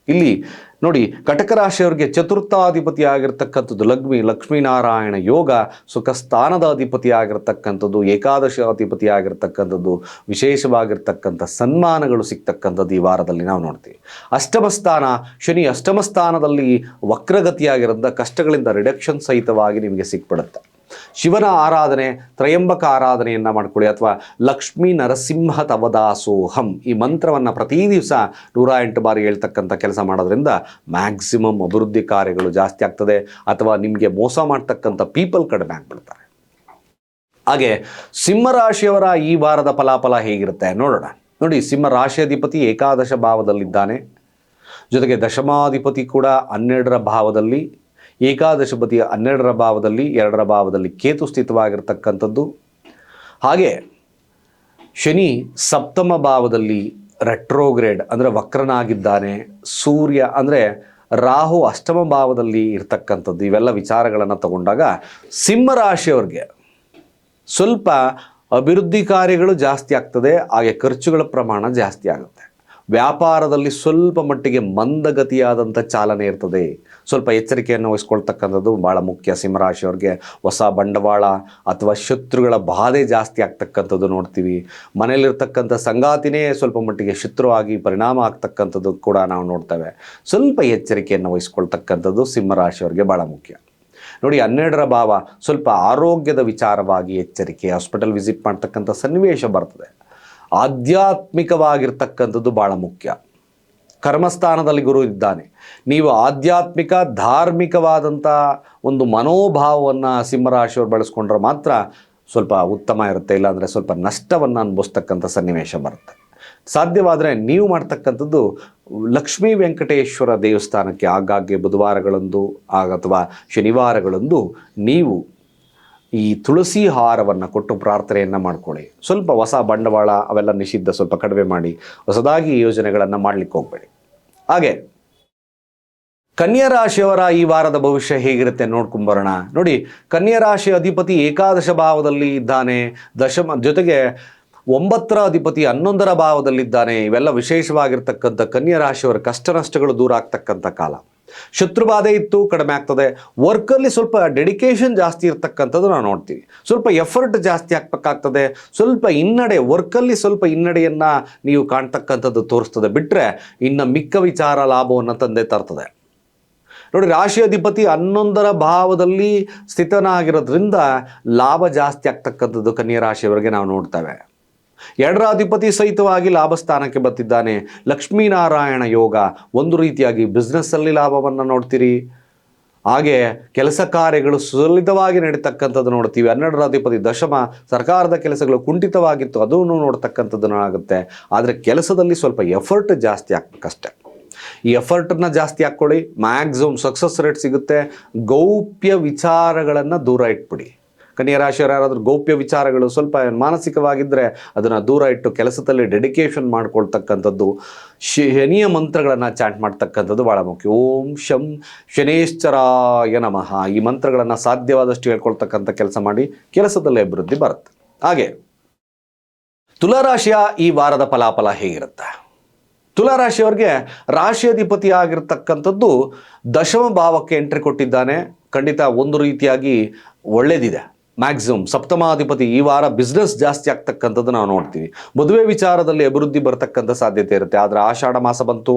ಇಲ್ಲಿ ನೋಡಿ, ಕಟಕ ರಾಶಿಯವರಿಗೆ ಚತುರ್ಥಾಧಿಪತಿ ಆಗಿರ್ತಕ್ಕಂಥದ್ದು ಲಗ್ಮಿ ಲಕ್ಷ್ಮೀನಾರಾಯಣ ಯೋಗ ಸುಖ ಸ್ಥಾನದ ಅಧಿಪತಿ ಆಗಿರ್ತಕ್ಕಂಥದ್ದು ಏಕಾದಶಿ ಅಧಿಪತಿ ಆಗಿರ್ತಕ್ಕಂಥದ್ದು ವಿಶೇಷವಾಗಿರ್ತಕ್ಕಂಥ ಸನ್ಮಾನಗಳು ಸಿಗ್ತಕ್ಕಂಥದ್ದು ಈ ವಾರದಲ್ಲಿ ನಾವು ನೋಡ್ತೀವಿ. ಅಷ್ಟಮ ಸ್ಥಾನ, ಶನಿ ಅಷ್ಟಮ ಸ್ಥಾನದಲ್ಲಿ ವಕ್ರಗತಿಯಾಗಿರೋದ್ರಿಂದ ಕಷ್ಟಗಳಿಂದ ರಿಡಕ್ಷನ್ ಸಹಿತವಾಗಿ ನಿಮಗೆ ಸಿಕ್ಬಿಡುತ್ತೆ. ಶಿವನ ಆರಾಧನೆ, ತ್ರಯಂಬಕ ಆರಾಧನೆಯನ್ನು ಮಾಡ್ಕೊಳ್ಳಿ ಅಥವಾ ಲಕ್ಷ್ಮೀ ನರಸಿಂಹ ತವದಾಸೋಹಂ ಈ ಮಂತ್ರವನ್ನು ಪ್ರತಿ ದಿವಸ ನೂರ ಎಂಟು ಬಾರಿ ಹೇಳ್ತಕ್ಕಂಥ ಕೆಲಸ ಮಾಡೋದ್ರಿಂದ ಮ್ಯಾಕ್ಸಿಮಮ್ ಅಭಿವೃದ್ಧಿ ಕಾರ್ಯಗಳು ಜಾಸ್ತಿ ಆಗ್ತದೆ ಅಥವಾ ನಿಮಗೆ ಮೋಸ ಮಾಡ್ತಕ್ಕಂಥ ಪೀಪಲ್ ಕಡಿಮೆ ಆಗ್ಬಿಡ್ತಾರೆ. ಹಾಗೆ ಸಿಂಹರಾಶಿಯವರ ಈ ವಾರದ ಫಲಾಫಲ ಹೇಗಿರುತ್ತೆ ನೋಡೋಣ. ನೋಡಿ ಸಿಂಹ ರಾಶಿಯಾಧಿಪತಿ ಏಕಾದಶ ಭಾವದಲ್ಲಿದ್ದಾನೆ. ಜೊತೆಗೆ ದಶಮಾಧಿಪತಿ ಕೂಡ ಹನ್ನೆರಡರ ಭಾವದಲ್ಲಿ ಏಕಾದಶಪತಿ ಹನ್ನೆರಡರ ಭಾವದಲ್ಲಿ, ಎರಡರ ಭಾವದಲ್ಲಿ ಕೇತು ಸ್ಥಿತವಾಗಿರ್ತಕ್ಕಂಥದ್ದು. ಹಾಗೆ ಶನಿ ಸಪ್ತಮ ಭಾವದಲ್ಲಿ ರೆಟ್ರೋಗ್ರೇಡ್ ಅಂದರೆ ವಕ್ರನಾಗಿದ್ದಾನೆ, ಸೂರ್ಯ ಅಂದರೆ ರಾಹು ಅಷ್ಟಮ ಭಾವದಲ್ಲಿ ಇರ್ತಕ್ಕಂಥದ್ದು. ಇವೆಲ್ಲ ವಿಚಾರಗಳನ್ನು ತಗೊಂಡಾಗ ಸಿಂಹರಾಶಿಯವ್ರಿಗೆ ಸ್ವಲ್ಪ ಅಭಿವೃದ್ಧಿ ಕಾರ್ಯಗಳು ಜಾಸ್ತಿ ಆಗ್ತದೆ, ಹಾಗೆ ಖರ್ಚುಗಳ ಪ್ರಮಾಣ ಜಾಸ್ತಿ ಆಗುತ್ತೆ. ವ್ಯಾಪಾರದಲ್ಲಿ ಸ್ವಲ್ಪ ಮಟ್ಟಿಗೆ ಮಂದಗತಿಯಾದಂಥ ಚಾಲನೆ ಇರ್ತದೆ. ಸ್ವಲ್ಪ ಎಚ್ಚರಿಕೆಯನ್ನು ವಹಿಸ್ಕೊಳ್ತಕ್ಕಂಥದ್ದು ಭಾಳ ಮುಖ್ಯ. ಸಿಂಹರಾಶಿಯವ್ರಿಗೆ ಹೊಸ ಬಂಡವಾಳ ಅಥವಾ ಶತ್ರುಗಳ ಬಾಧೆ ಜಾಸ್ತಿ ಆಗ್ತಕ್ಕಂಥದ್ದು ನೋಡ್ತೀವಿ. ಮನೆಯಲ್ಲಿರ್ತಕ್ಕಂಥ ಸಂಗಾತಿನೇ ಸ್ವಲ್ಪ ಮಟ್ಟಿಗೆ ಶತ್ರು ಪರಿಣಾಮ ಆಗ್ತಕ್ಕಂಥದ್ದು ಕೂಡ ನಾವು ನೋಡ್ತೇವೆ. ಸ್ವಲ್ಪ ಎಚ್ಚರಿಕೆಯನ್ನು ವಹಿಸ್ಕೊಳ್ತಕ್ಕಂಥದ್ದು ಸಿಂಹರಾಶಿಯವ್ರಿಗೆ ಭಾಳ ಮುಖ್ಯ. ನೋಡಿ, ಹನ್ನೆರಡರ ಭಾವ ಸ್ವಲ್ಪ ಆರೋಗ್ಯದ ವಿಚಾರವಾಗಿ ಎಚ್ಚರಿಕೆ, ಹಾಸ್ಪಿಟಲ್ ವಿಸಿಟ್ ಮಾಡ್ತಕ್ಕಂಥ ಸನ್ನಿವೇಶ ಬರ್ತದೆ. ಆಧ್ಯಾತ್ಮಿಕವಾಗಿರ್ತಕ್ಕಂಥದ್ದು ಭಾಳ ಮುಖ್ಯ. ಕರ್ಮಸ್ಥಾನದಲ್ಲಿ ಗುರು ಇದ್ದಾನೆ. ನೀವು ಆಧ್ಯಾತ್ಮಿಕ, ಧಾರ್ಮಿಕವಾದಂಥ ಒಂದು ಮನೋಭಾವವನ್ನು ಸಿಂಹರಾಶಿಯವರು ಬಳಸ್ಕೊಂಡ್ರೆ ಮಾತ್ರ ಸ್ವಲ್ಪ ಉತ್ತಮ ಇರುತ್ತೆ, ಇಲ್ಲಾಂದರೆ ಸ್ವಲ್ಪ ನಷ್ಟವನ್ನು ಅನುಭವಿಸ್ತಕ್ಕಂಥ ಸನ್ನಿವೇಶ ಬರುತ್ತೆ. ಸಾಧ್ಯವಾದರೆ ನೀವು ಮಾಡ್ತಕ್ಕಂಥದ್ದು ಲಕ್ಷ್ಮೀ ವೆಂಕಟೇಶ್ವರ ದೇವಸ್ಥಾನಕ್ಕೆ, ಆಗಾಗ್ಗೆ ಬುಧವಾರಗಳಂದು ಆಗ ಅಥವಾ ಶನಿವಾರಗಳಂದು ನೀವು ಈ ತುಳಸಿ ಹಾರವನ್ನು ಕೊಟ್ಟು ಪ್ರಾರ್ಥನೆಯನ್ನು ಮಾಡ್ಕೊಳ್ಳಿ. ಸ್ವಲ್ಪ ಹೊಸ ಬಂಡವಾಳ ಅವೆಲ್ಲ ನಿಷಿದ್ಧ ಸ್ವಲ್ಪ ಕಡಿಮೆ ಮಾಡಿ, ಹೊಸದಾಗಿ ಯೋಜನೆಗಳನ್ನು ಮಾಡಲಿಕ್ಕೆ ಹೋಗಬೇಡಿ. ಹಾಗೆ, ಕನ್ಯಾ ರಾಶಿಯವರ ಈ ವಾರದ ಭವಿಷ್ಯ ಹೇಗಿರುತ್ತೆ ನೋಡ್ಕೊಂಬರೋಣ ನೋಡಿ, ಕನ್ಯಾ ರಾಶಿ ಅಧಿಪತಿ ಏಕಾದಶ ಭಾವದಲ್ಲಿ ಇದ್ದಾನೆ, ದಶಮ, ಜೊತೆಗೆ ಒಂಬತ್ತರ ಅಧಿಪತಿ ಹನ್ನೊಂದರ ಭಾವದಲ್ಲಿದ್ದಾನೆ ಇವೆಲ್ಲ ವಿಶೇಷವಾಗಿರ್ತಕ್ಕಂಥ ಕನ್ಯಾ ರಾಶಿಯವರ ಕಷ್ಟ ನಷ್ಟಗಳು ದೂರ ಆಗ್ತಕ್ಕಂಥ ಕಾಲ. ಶತ್ರುಬಾಧೆ ಇತ್ತು, ಕಡಿಮೆ ಆಗ್ತದೆ. ವರ್ಕಲ್ಲಿ ಸ್ವಲ್ಪ ಡೆಡಿಕೇಶನ್ ಜಾಸ್ತಿ ಇರ್ತಕ್ಕಂಥದ್ದು ನಾವು ನೋಡ್ತೀವಿ. ಸ್ವಲ್ಪ ಎಫರ್ಟ್ ಜಾಸ್ತಿ ಹಾಕ್ಬೇಕಾಗ್ತದೆ. ಸ್ವಲ್ಪ ಹಿನ್ನಡೆ ವರ್ಕಲ್ಲಿ ಸ್ವಲ್ಪ ಹಿನ್ನಡೆಯನ್ನು ನೀವು ಕಾಣ್ತಕ್ಕಂಥದ್ದು ತೋರಿಸ್ತದೆ. ಬಿಟ್ಟರೆ ಇನ್ನು ಮಿಕ್ಕ ವಿಚಾರ ಲಾಭವನ್ನು ತಂದೆ ತರ್ತದೆ. ನೋಡಿ, ರಾಶಿ ಅಧಿಪತಿ ಹನ್ನೊಂದರ ಭಾವದಲ್ಲಿ ಸ್ಥಿತನಾಗಿರೋದ್ರಿಂದ ಲಾಭ ಜಾಸ್ತಿ ಆಗ್ತಕ್ಕಂಥದ್ದು ಕನ್ಯಾ ರಾಶಿಯವರೆಗೆ ನಾವು ನೋಡ್ತೇವೆ. ಎರಡರ ಅಧಿಪತಿ ಸಹಿತವಾಗಿ ಲಾಭ ಸ್ಥಾನಕ್ಕೆ ಬರ್ತಿದ್ದಾನೆ. ಲಕ್ಷ್ಮೀನಾರಾಯಣ ಯೋಗ, ಒಂದು ರೀತಿಯಾಗಿ ಬಿಸ್ನೆಸ್ಸಲ್ಲಿ ಲಾಭವನ್ನು ನೋಡ್ತೀರಿ. ಹಾಗೆ ಕೆಲಸ ಕಾರ್ಯಗಳು ಸುಲಲಿತವಾಗಿ ನಡೀತಕ್ಕಂಥದ್ದು ನೋಡ್ತೀವಿ. ಹನ್ನೆರಡರ ಅಧಿಪತಿ ದಶಮ, ಸರ್ಕಾರದ ಕೆಲಸಗಳು ಕುಂಠಿತವಾಗಿತ್ತು, ಅದನ್ನು ನೋಡ್ತಕ್ಕಂಥದ್ದು ಆಗುತ್ತೆ. ಆದರೆ ಕೆಲಸದಲ್ಲಿ ಸ್ವಲ್ಪ ಎಫರ್ಟ್ ಜಾಸ್ತಿ ಆಗ್ಬೇಕಷ್ಟೆ. ಈ ಎಫರ್ಟನ್ನ ಜಾಸ್ತಿ ಹಾಕ್ಕೊಳ್ಳಿ ಮ್ಯಾಕ್ಸಿಮಮ್ ಸಕ್ಸಸ್ ರೇಟ್ ಸಿಗುತ್ತೆ. ಗೌಪ್ಯ ವಿಚಾರಗಳನ್ನು ದೂರ ಇಟ್ಬಿಡಿ. ಕನ್ಯಾ ರಾಶಿಯವರು ಯಾರಾದರೂ ಗೌಪ್ಯ ವಿಚಾರಗಳು ಸ್ವಲ್ಪ ಮಾನಸಿಕವಾಗಿದ್ದರೆ ಅದನ್ನು ದೂರ ಇಟ್ಟು ಕೆಲಸದಲ್ಲಿ ಡೆಡಿಕೇಶನ್ ಮಾಡ್ಕೊಳ್ತಕ್ಕಂಥದ್ದು ಶನಿಯ ಮಂತ್ರಗಳನ್ನು ಚಾಟ್ ಮಾಡ್ತಕ್ಕಂಥದ್ದು ಭಾಳ ಮುಖ್ಯ. ಓಂ ಶಂ ಶನೇಶ್ಚರಾಯ ನಮಃ. ಈ ಮಂತ್ರಗಳನ್ನು ಸಾಧ್ಯವಾದಷ್ಟು ಹೇಳ್ಕೊಳ್ತಕ್ಕಂಥ ಕೆಲಸ ಮಾಡಿ ಕೆಲಸದಲ್ಲಿ ಅಭಿವೃದ್ಧಿ ಬರುತ್ತೆ. ಹಾಗೆ, ತುಲಾರಾಶಿಯ ಈ ವಾರದ ಫಲಾಫಲ ಹೇಗಿರುತ್ತೆ? ತುಲಾರಾಶಿಯವರಿಗೆ ರಾಶಿಯಾಧಿಪತಿ ಆಗಿರ್ತಕ್ಕಂಥದ್ದು ದಶಮ ಭಾವಕ್ಕೆ ಎಂಟ್ರಿ ಕೊಟ್ಟಿದ್ದಾನೆ. ಖಂಡಿತ ಒಂದು ರೀತಿಯಾಗಿ ಒಳ್ಳೇದಿದೆ. ಮ್ಯಾಕ್ಸಿಮಮ್ ಸಪ್ತಮಾಧಿಪತಿ ಈ ವಾರ ಬಿಸ್ನೆಸ್ ಜಾಸ್ತಿ ಆಗ್ತಕ್ಕಂಥದ್ದು ನಾವು ನೋಡ್ತೀವಿ. ಮದುವೆ ವಿಚಾರದಲ್ಲಿ ಅಭಿವೃದ್ಧಿ ಬರ್ತಕ್ಕಂಥ ಸಾಧ್ಯತೆ ಇರುತ್ತೆ. ಆದರೆ ಆಷಾಢ ಮಾಸ ಬಂತು.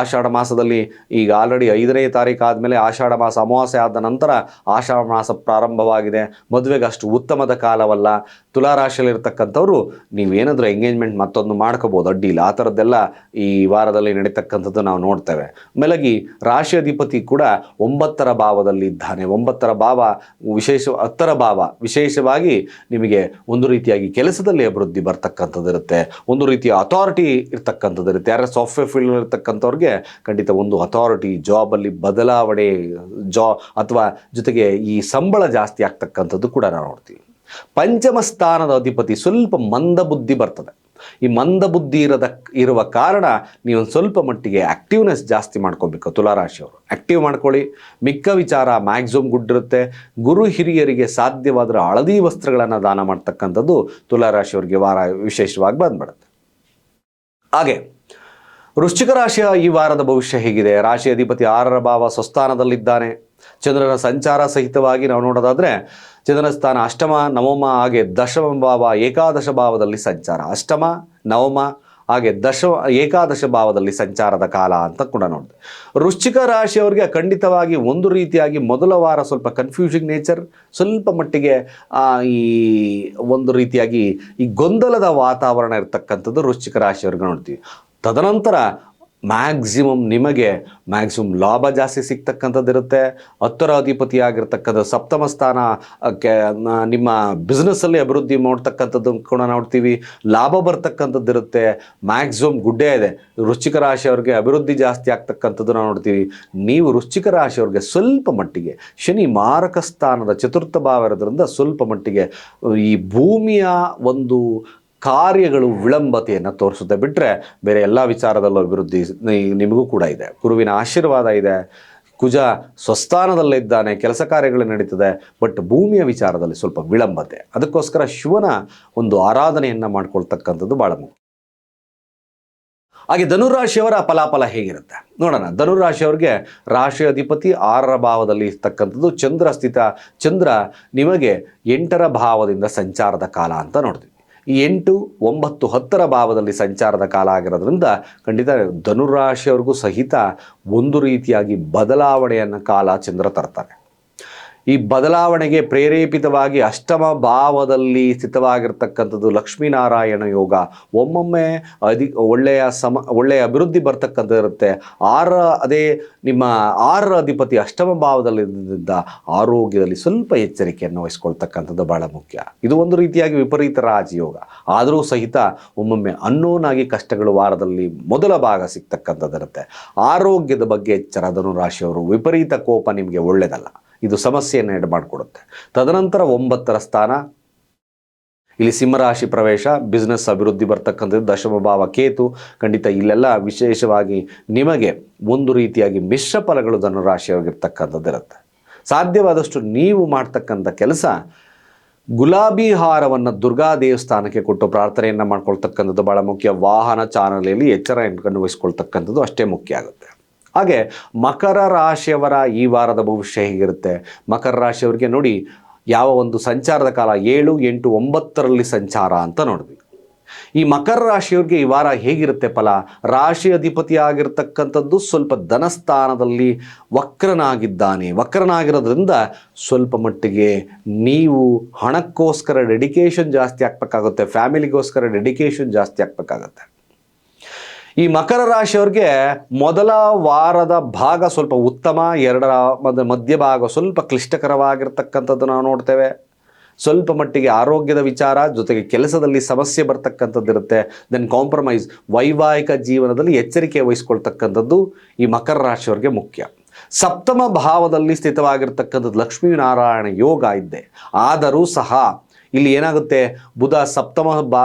ಆಷಾಢ ಮಾಸದಲ್ಲಿ ಈಗ ಆಲ್ರೆಡಿ ಐದನೇ ತಾರೀಕು ಆದಮೇಲೆ ಆಷಾಢ ಮಾಸ ಅಮಾವಾಸ್ಯೆ ಆದ ನಂತರ ಆಷಾಢ ಮಾಸ ಪ್ರಾರಂಭವಾಗಿದೆ. ಮದುವೆಗೆ ಅಷ್ಟು ಉತ್ತಮದ ಕಾಲವಲ್ಲ. ತುಲಾರಾಶಿಯಲ್ಲಿರ್ತಕ್ಕಂಥವ್ರು ನೀವೇನಾದರೂ ಎಂಗೇಜ್ಮೆಂಟ್ ಮತ್ತೊಂದು ಮಾಡ್ಕೋಬೋದು. ಅಡ್ಡಿಲ್ಲ ಆ ಥರದ್ದೆಲ್ಲ ಈ ವಾರದಲ್ಲಿ ನಡೀತಕ್ಕಂಥದ್ದು ನಾವು ನೋಡ್ತೇವೆ. ಮೇಲಾಗಿ ರಾಶಿ ಅಧಿಪತಿ ಕೂಡ ಒಂಬತ್ತರ ಭಾವದಲ್ಲಿ ಇದ್ದಾನೆ. ಒಂಬತ್ತರ ಭಾವ ವಿಶೇಷ, ಹತ್ತರ ಭಾವ ವಿಶೇಷವಾಗಿ ನಿಮಗೆ ಒಂದು ರೀತಿಯಾಗಿ ಕೆಲಸದಲ್ಲಿ ಅಭಿವೃದ್ಧಿ ಬರ್ತಕ್ಕಂಥದ್ದು ಇರುತ್ತೆ ಒಂದು ರೀತಿಯ ಅಥಾರಿಟಿ ಇರ್ತಕ್ಕಂಥದ್ದು ಇರುತ್ತೆ ಯಾರ ಸಾಫ್ಟ್ವೇರ್ ಫೀಲ್ಡ್ ಇರ್ತಕ್ಕಂಥವ್ರಿಗೆ ಖಂಡಿತ ಒಂದು ಅಥಾರಿಟಿ ಜಾಬಲ್ಲಿ ಬದಲಾವಣೆ ಜಾ ಅಥವಾ ಜೊತೆಗೆ ಈ ಸಂಬಳ ಜಾಸ್ತಿ ಆಗ್ತಕ್ಕಂಥದ್ದು ಕೂಡ ನಾವು ನೋಡ್ತೀವಿ. ಪಂಚಮ ಸ್ಥಾನದ ಅಧಿಪತಿ ಸ್ವಲ್ಪ ಮಂದ ಬುದ್ಧಿ ಬರ್ತದೆ. ಈ ಮಂದ ಬುದ್ಧಿ ಇರದ, ಇರುವ ಕಾರಣ ನೀವು ಸ್ವಲ್ಪ ಮಟ್ಟಿಗೆ ಆ್ಯಕ್ಟಿವ್ನೆಸ್ ಜಾಸ್ತಿ ಮಾಡ್ಕೋಬೇಕು ತುಲಾರಾಶಿಯವರು ಆ್ಯಕ್ಟಿವ್ ಮಾಡ್ಕೊಳ್ಳಿ. ಮಿಕ್ಕ ವಿಚಾರ ಮ್ಯಾಕ್ಸಿಮಮ್ ಗುಡ್ ಇರುತ್ತೆ. ಗುರು ಹಿರಿಯರಿಗೆ ಸಾಧ್ಯವಾದರೆ ಹಳದಿ ವಸ್ತ್ರಗಳನ್ನು ದಾನ ಮಾಡ್ತಕ್ಕಂಥದ್ದು ತುಲಾರಾಶಿಯವರಿಗೆ ವಾರ, ವಿಶೇಷವಾಗಿ ಬಂದ್ಬಿಡುತ್ತೆ. ಹಾಗೆ ವೃಶ್ಚಿಕ ರಾಶಿಯ ಈ ವಾರದ ಭವಿಷ್ಯ ಹೇಗಿದೆ? ರಾಶಿ ಅಧಿಪತಿ ಆರರ ಭಾವ ಸ್ವಸ್ಥಾನದಲ್ಲಿದ್ದಾನೆ. ಚಂದ್ರನ ಸಂಚಾರ ಸಹಿತವಾಗಿ ನಾವು ನೋಡೋದಾದರೆ, ಚಂದ್ರನ ಸ್ಥಾನ ಅಷ್ಟಮ, ನವಮ, ಹಾಗೆ ದಶಮ ಭಾವ ಏಕಾದಶ ಭಾವದಲ್ಲಿ ಸಂಚಾರ. ಅಷ್ಟಮ, ನವಮ, ಹಾಗೆ ದಶ ಏಕಾದಶ ಭಾವದಲ್ಲಿ ಸಂಚಾರದ ಕಾಲ ಅಂತ ಕೂಡ ನೋಡಿದೆ. ವೃಶ್ಚಿಕ ರಾಶಿಯವರಿಗೆ ಖಂಡಿತವಾಗಿ ಒಂದು ರೀತಿಯಾಗಿ ಮೊದಲ ವಾರ ಸ್ವಲ್ಪ ಕನ್ಫ್ಯೂಷನ್ ನೇಚರ್ ಸ್ವಲ್ಪ ಮಟ್ಟಿಗೆ ಈ ಒಂದು ರೀತಿಯಾಗಿ ಈ ಗೊಂದಲದ ವಾತಾವರಣ ಇರತಕ್ಕಂಥದ್ದು ವೃಶ್ಚಿಕ ರಾಶಿಯವ್ರಿಗೆ ನೋಡ್ತೀವಿ. ತದನಂತರ ಮ್ಯಾಕ್ಸಿಮಮ್ ನಿಮಗೆ ಮ್ಯಾಕ್ಸಿಮಮ್ ಲಾಭ ಜಾಸ್ತಿ ಸಿಗ್ತಕ್ಕಂಥದ್ದಿರುತ್ತೆ. ಹತ್ತರ ಅಧಿಪತಿ ಸಪ್ತಮ ಸ್ಥಾನ ನಿಮ್ಮ ಬಿಸ್ನೆಸ್ಸಲ್ಲಿ ಅಭಿವೃದ್ಧಿ ಮಾಡ್ತಕ್ಕಂಥದ್ದು ಕೂಡ ನೋಡ್ತೀವಿ. ಲಾಭ ಬರ್ತಕ್ಕಂಥದ್ದಿರುತ್ತೆ. ಮ್ಯಾಕ್ಸಿಮಮ್ ಗುಡ್ಡೇ ಇದೆ. ವೃಶ್ಚಿಕ ರಾಶಿಯವ್ರಿಗೆ ಅಭಿವೃದ್ಧಿ ಜಾಸ್ತಿ ಆಗ್ತಕ್ಕಂಥದ್ದು ನಾವು ನೋಡ್ತೀವಿ. ನೀವು ವೃಶ್ಚಿಕ ರಾಶಿಯವ್ರಿಗೆ ಸ್ವಲ್ಪ ಮಟ್ಟಿಗೆ ಶನಿ ಮಾರಕ ಸ್ಥಾನದ ಚತುರ್ಥ ಭಾವ ಇರೋದ್ರಿಂದ ಸ್ವಲ್ಪ ಮಟ್ಟಿಗೆ ಈ ಭೂಮಿಯ ಒಂದು ಕಾರ್ಯಗಳು ವಿಳಂಬತೆಯನ್ನು ತೋರಿಸುತ್ತೆ. ಬಿಟ್ಟರೆ ಬೇರೆ ಎಲ್ಲ ವಿಚಾರದಲ್ಲೂ ಅಭಿವೃದ್ಧಿ ನಿಮಗೂ ಕೂಡ ಇದೆ. ಗುರುವಿನ ಆಶೀರ್ವಾದ ಇದೆ. ಕುಜ ಸ್ವಸ್ಥಾನದಲ್ಲಿದ್ದಾನೆ ಕೆಲಸ ಕಾರ್ಯಗಳು ನಡೀತದೆ, ಬಟ್ ಭೂಮಿಯ ವಿಚಾರದಲ್ಲಿ ಸ್ವಲ್ಪ ವಿಳಂಬತೆ. ಅದಕ್ಕೋಸ್ಕರ ಶಿವನ ಒಂದು ಆರಾಧನೆಯನ್ನು ಮಾಡ್ಕೊಳ್ತಕ್ಕಂಥದ್ದು ಭಾಳ ಮುಖ್ಯ. ಹಾಗೆ ಧನುರಾಶಿಯವರ ಫಲಾಫಲ ಹೇಗಿರುತ್ತೆ? ನೋಡೋಣ. ಧನುರಾಶಿಯವರಿಗೆ ರಾಶಿ ಅಧಿಪತಿ ಆರರ ಭಾವದಲ್ಲಿ ಇರ್ತಕ್ಕಂಥದ್ದು ಚಂದ್ರ ಸ್ಥಿತ, ಚಂದ್ರ ನಿಮಗೆ ಎಂಟರ ಭಾವದಿಂದ ಸಂಚಾರದ ಕಾಲ ಅಂತ ನೋಡ್ತೀವಿ. ಈ ಎಂಟು ಒಂಬತ್ತು ಹತ್ತರ ಭಾವದಲ್ಲಿ ಸಂಚಾರದ ಕಾಲ ಆಗಿರೋದ್ರಿಂದ ಖಂಡಿತ ಧನುರಾಶಿಯವ್ರಿಗೂ ಸಹಿತ ಒಂದು ರೀತಿಯಾಗಿ ಬದಲಾವಣೆಯನ್ನು ಕಾಲ ಚಂದ್ರ ತರ್ತಾನೆ ಈ ಬದಲಾವಣೆಗೆ ಪ್ರೇರೇಪಿತವಾಗಿ ಅಷ್ಟಮ ಭಾವದಲ್ಲಿ ಸ್ಥಿತವಾಗಿರ್ತಕ್ಕಂಥದ್ದು ಲಕ್ಷ್ಮೀನಾರಾಯಣ ಯೋಗ. ಒಮ್ಮೊಮ್ಮೆ ಅಧಿ, ಒಳ್ಳೆಯ ಸಮ, ಒಳ್ಳೆಯ ಅಭಿವೃದ್ಧಿ ಬರ್ತಕ್ಕಂಥದ್ದು ಇರುತ್ತೆ. ಆರ, ಅದೇ ನಿಮ್ಮ ಆರರ ಅಧಿಪತಿ ಅಷ್ಟಮ ಭಾವದಲ್ಲಿದ್ದರಿಂದ ಆರೋಗ್ಯದಲ್ಲಿ ಸ್ವಲ್ಪ ಎಚ್ಚರಿಕೆಯನ್ನು ವಹಿಸ್ಕೊಳ್ತಕ್ಕಂಥದ್ದು ಬಹಳ ಮುಖ್ಯ. ಇದು ಒಂದು ರೀತಿಯಾಗಿ ವಿಪರೀತ ರಾಜಯೋಗ. ಆದರೂ ಸಹಿತ ಒಮ್ಮೊಮ್ಮೆ ಅನ್ನೋನ್ ಆಗಿ ಕಷ್ಟಗಳು ವಾರದಲ್ಲಿ ಮೊದಲ ಭಾಗ ಸಿಗ್ತಕ್ಕಂಥದ್ದಿರುತ್ತೆ. ಆರೋಗ್ಯದ ಬಗ್ಗೆ ಎಚ್ಚರ ಧನುರಾಶಿಯವರು ವಿಪರೀತ ಕೋಪ ನಿಮಗೆ ಒಳ್ಳೆಯದಲ್ಲ ಇದು ಸಮಸ್ಯೆಯನ್ನು ಎಡ್ ಮಾಡಿಕೊಡುತ್ತೆ. ತದನಂತರ ಒಂಬತ್ತರ ಸ್ಥಾನ, ಇಲ್ಲಿ ಸಿಂಹರಾಶಿ ಪ್ರವೇಶ ಬಿಸ್ನೆಸ್ ಅಭಿವೃದ್ಧಿ ಬರ್ತಕ್ಕಂಥದ್ದು, ದಶಮ ಭಾವ ಕೇತು, ಖಂಡಿತ ಇಲ್ಲೆಲ್ಲ ವಿಶೇಷವಾಗಿ ನಿಮಗೆ ಒಂದು ರೀತಿಯಾಗಿ ಮಿಶ್ರ ಫಲಗಳು ಧನುರಾಶಿಯಾಗಿರ್ತಕ್ಕಂಥದ್ದು ಇರುತ್ತೆ. ಸಾಧ್ಯವಾದಷ್ಟು ನೀವು ಮಾಡ್ತಕ್ಕಂಥ ಕೆಲಸ ಗುಲಾಬಿ ಹಾರವನ್ನು ದುರ್ಗಾ ದೇವಸ್ಥಾನಕ್ಕೆ ಕೊಟ್ಟು ಪ್ರಾರ್ಥನೆಯನ್ನು ಮಾಡ್ಕೊಳ್ತಕ್ಕಂಥದ್ದು ಭಾಳ ಮುಖ್ಯ. ವಾಹನ ಚಾನಲೆಯಲ್ಲಿ ಎಚ್ಚರ ವಹಿಸ್ಕೊಳ್ತಕ್ಕಂಥದ್ದು ಅಷ್ಟೇ ಮುಖ್ಯ ಆಗುತ್ತೆ. ಹಾಗೆ ಮಕರ ರಾಶಿಯವರ ಈ ವಾರದ ಭವಿಷ್ಯ ಹೇಗಿರುತ್ತೆ? ಮಕರ ರಾಶಿಯವರಿಗೆ ನೋಡಿ, ಯಾವ ಒಂದು ಸಂಚಾರದ ಕಾಲ ಏಳು, ಎಂಟು, ಒಂಬತ್ತರಲ್ಲಿ ಸಂಚಾರ ಅಂತ ನೋಡಿದ್ವಿ. ಈ ಮಕರ ರಾಶಿಯವ್ರಿಗೆ ಈ ವಾರ ಹೇಗಿರುತ್ತೆ ಫಲ? ರಾಶಿ ಅಧಿಪತಿ ಆಗಿರ್ತಕ್ಕಂಥದ್ದು ಸ್ವಲ್ಪ ಧನಸ್ಥಾನದಲ್ಲಿ ವಕ್ರನಾಗಿದ್ದಾನೆ. ವಕ್ರನಾಗಿರೋದ್ರಿಂದ ಸ್ವಲ್ಪ ಮಟ್ಟಿಗೆ ನೀವು ಹಣಕ್ಕೋಸ್ಕರ ಡೆಡಿಕೇಶನ್ ಜಾಸ್ತಿ ಆಗಬೇಕಾಗುತ್ತೆ. ಫ್ಯಾಮಿಲಿಗೋಸ್ಕರ ಡೆಡಿಕೇಶನ್ ಜಾಸ್ತಿ ಆಗ್ಬೇಕಾಗತ್ತೆ. ಈ ಮಕರ ರಾಶಿಯವ್ರಿಗೆ ಮೊದಲ ವಾರದ ಭಾಗ ಸ್ವಲ್ಪ ಉತ್ತಮ, ಎರಡರ ಮಧ್ಯ ಮಧ್ಯಭಾಗ ಸ್ವಲ್ಪ ಕ್ಲಿಷ್ಟಕರವಾಗಿರ್ತಕ್ಕಂಥದ್ದು ನಾವು ನೋಡ್ತೇವೆ. ಸ್ವಲ್ಪ ಮಟ್ಟಿಗೆ ಆರೋಗ್ಯದ ವಿಚಾರ, ಜೊತೆಗೆ ಕೆಲಸದಲ್ಲಿ ಸಮಸ್ಯೆ ಬರ್ತಕ್ಕಂಥದ್ದು ಇರುತ್ತೆ. ದೆನ್ ಕಾಂಪ್ರಮೈಸ್ ವೈವಾಹಿಕ ಜೀವನದಲ್ಲಿ ಎಚ್ಚರಿಕೆ ವಹಿಸ್ಕೊಳ್ತಕ್ಕಂಥದ್ದು ಈ ಮಕರ ರಾಶಿಯವ್ರಿಗೆ ಮುಖ್ಯ. ಸಪ್ತಮ ಭಾವದಲ್ಲಿ ಸ್ಥಿತವಾಗಿರ್ತಕ್ಕಂಥದ್ದು ಲಕ್ಷ್ಮೀನಾರಾಯಣ ಯೋಗ ಇದ್ದೆ. ಆದರೂ ಸಹ ಇಲ್ಲಿ ಏನಾಗುತ್ತೆ? ಬುಧ ಸಪ್ತಮ ಬಾ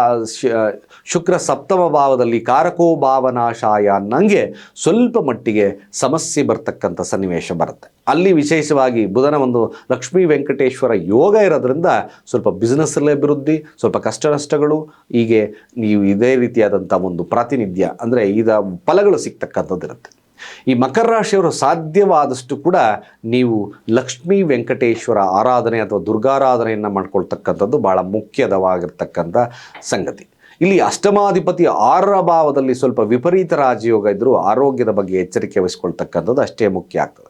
ಶುಕ್ರ ಸಪ್ತಮ ಭಾವದಲ್ಲಿ ಕಾರಕೋ ಭಾವನಾಶಾಯ ಅನ್ನಂಗೆ ಸ್ವಲ್ಪ ಮಟ್ಟಿಗೆ ಸಮಸ್ಯೆ ಬರ್ತಕ್ಕಂಥ ಸನ್ನಿವೇಶ ಬರುತ್ತೆ. ಅಲ್ಲಿ ವಿಶೇಷವಾಗಿ ಬುಧನ ಒಂದು ಲಕ್ಷ್ಮೀ ವೆಂಕಟೇಶ್ವರ ಯೋಗ ಇರೋದ್ರಿಂದ ಸ್ವಲ್ಪ ಬಿಸ್ನೆಸ್ಸಲ್ಲಿ ಅಭಿವೃದ್ಧಿ, ಸ್ವಲ್ಪ ಕಷ್ಟ ನಷ್ಟಗಳು, ಹೀಗೆ ನೀವು ಇದೇ ರೀತಿಯಾದಂಥ ಒಂದು ಪ್ರಾತಿನಿಧ್ಯ, ಅಂದರೆ ಇದ ಫಲಗಳು ಸಿಗ್ತಕ್ಕಂಥದ್ದು ಇರುತ್ತೆ ಈ ಮಕರ ರಾಶಿಯವರು ಸಾಧ್ಯವಾದಷ್ಟು ಕೂಡ ನೀವು ಲಕ್ಷ್ಮೀ ವೆಂಕಟೇಶ್ವರ ಆರಾಧನೆ ಅಥವಾ ದುರ್ಗಾರಾಧನೆಯನ್ನು ಮಾಡ್ಕೊಳ್ತಕ್ಕಂಥದ್ದು ಭಾಳ ಮುಖ್ಯದವಾಗಿರ್ತಕ್ಕಂಥ ಸಂಗತಿ. ಇಲ್ಲಿ ಅಷ್ಟಮಾಧಿಪತಿ ಆರರ ಭಾವದಲ್ಲಿ ಸ್ವಲ್ಪ ವಿಪರೀತ ರಾಜಯೋಗ ಇದ್ದರೂ ಆರೋಗ್ಯದ ಬಗ್ಗೆ ಎಚ್ಚರಿಕೆ ವಹಿಸ್ಕೊಳ್ತಕ್ಕಂಥದ್ದು ಅಷ್ಟೇ ಮುಖ್ಯ ಆಗ್ತದೆ.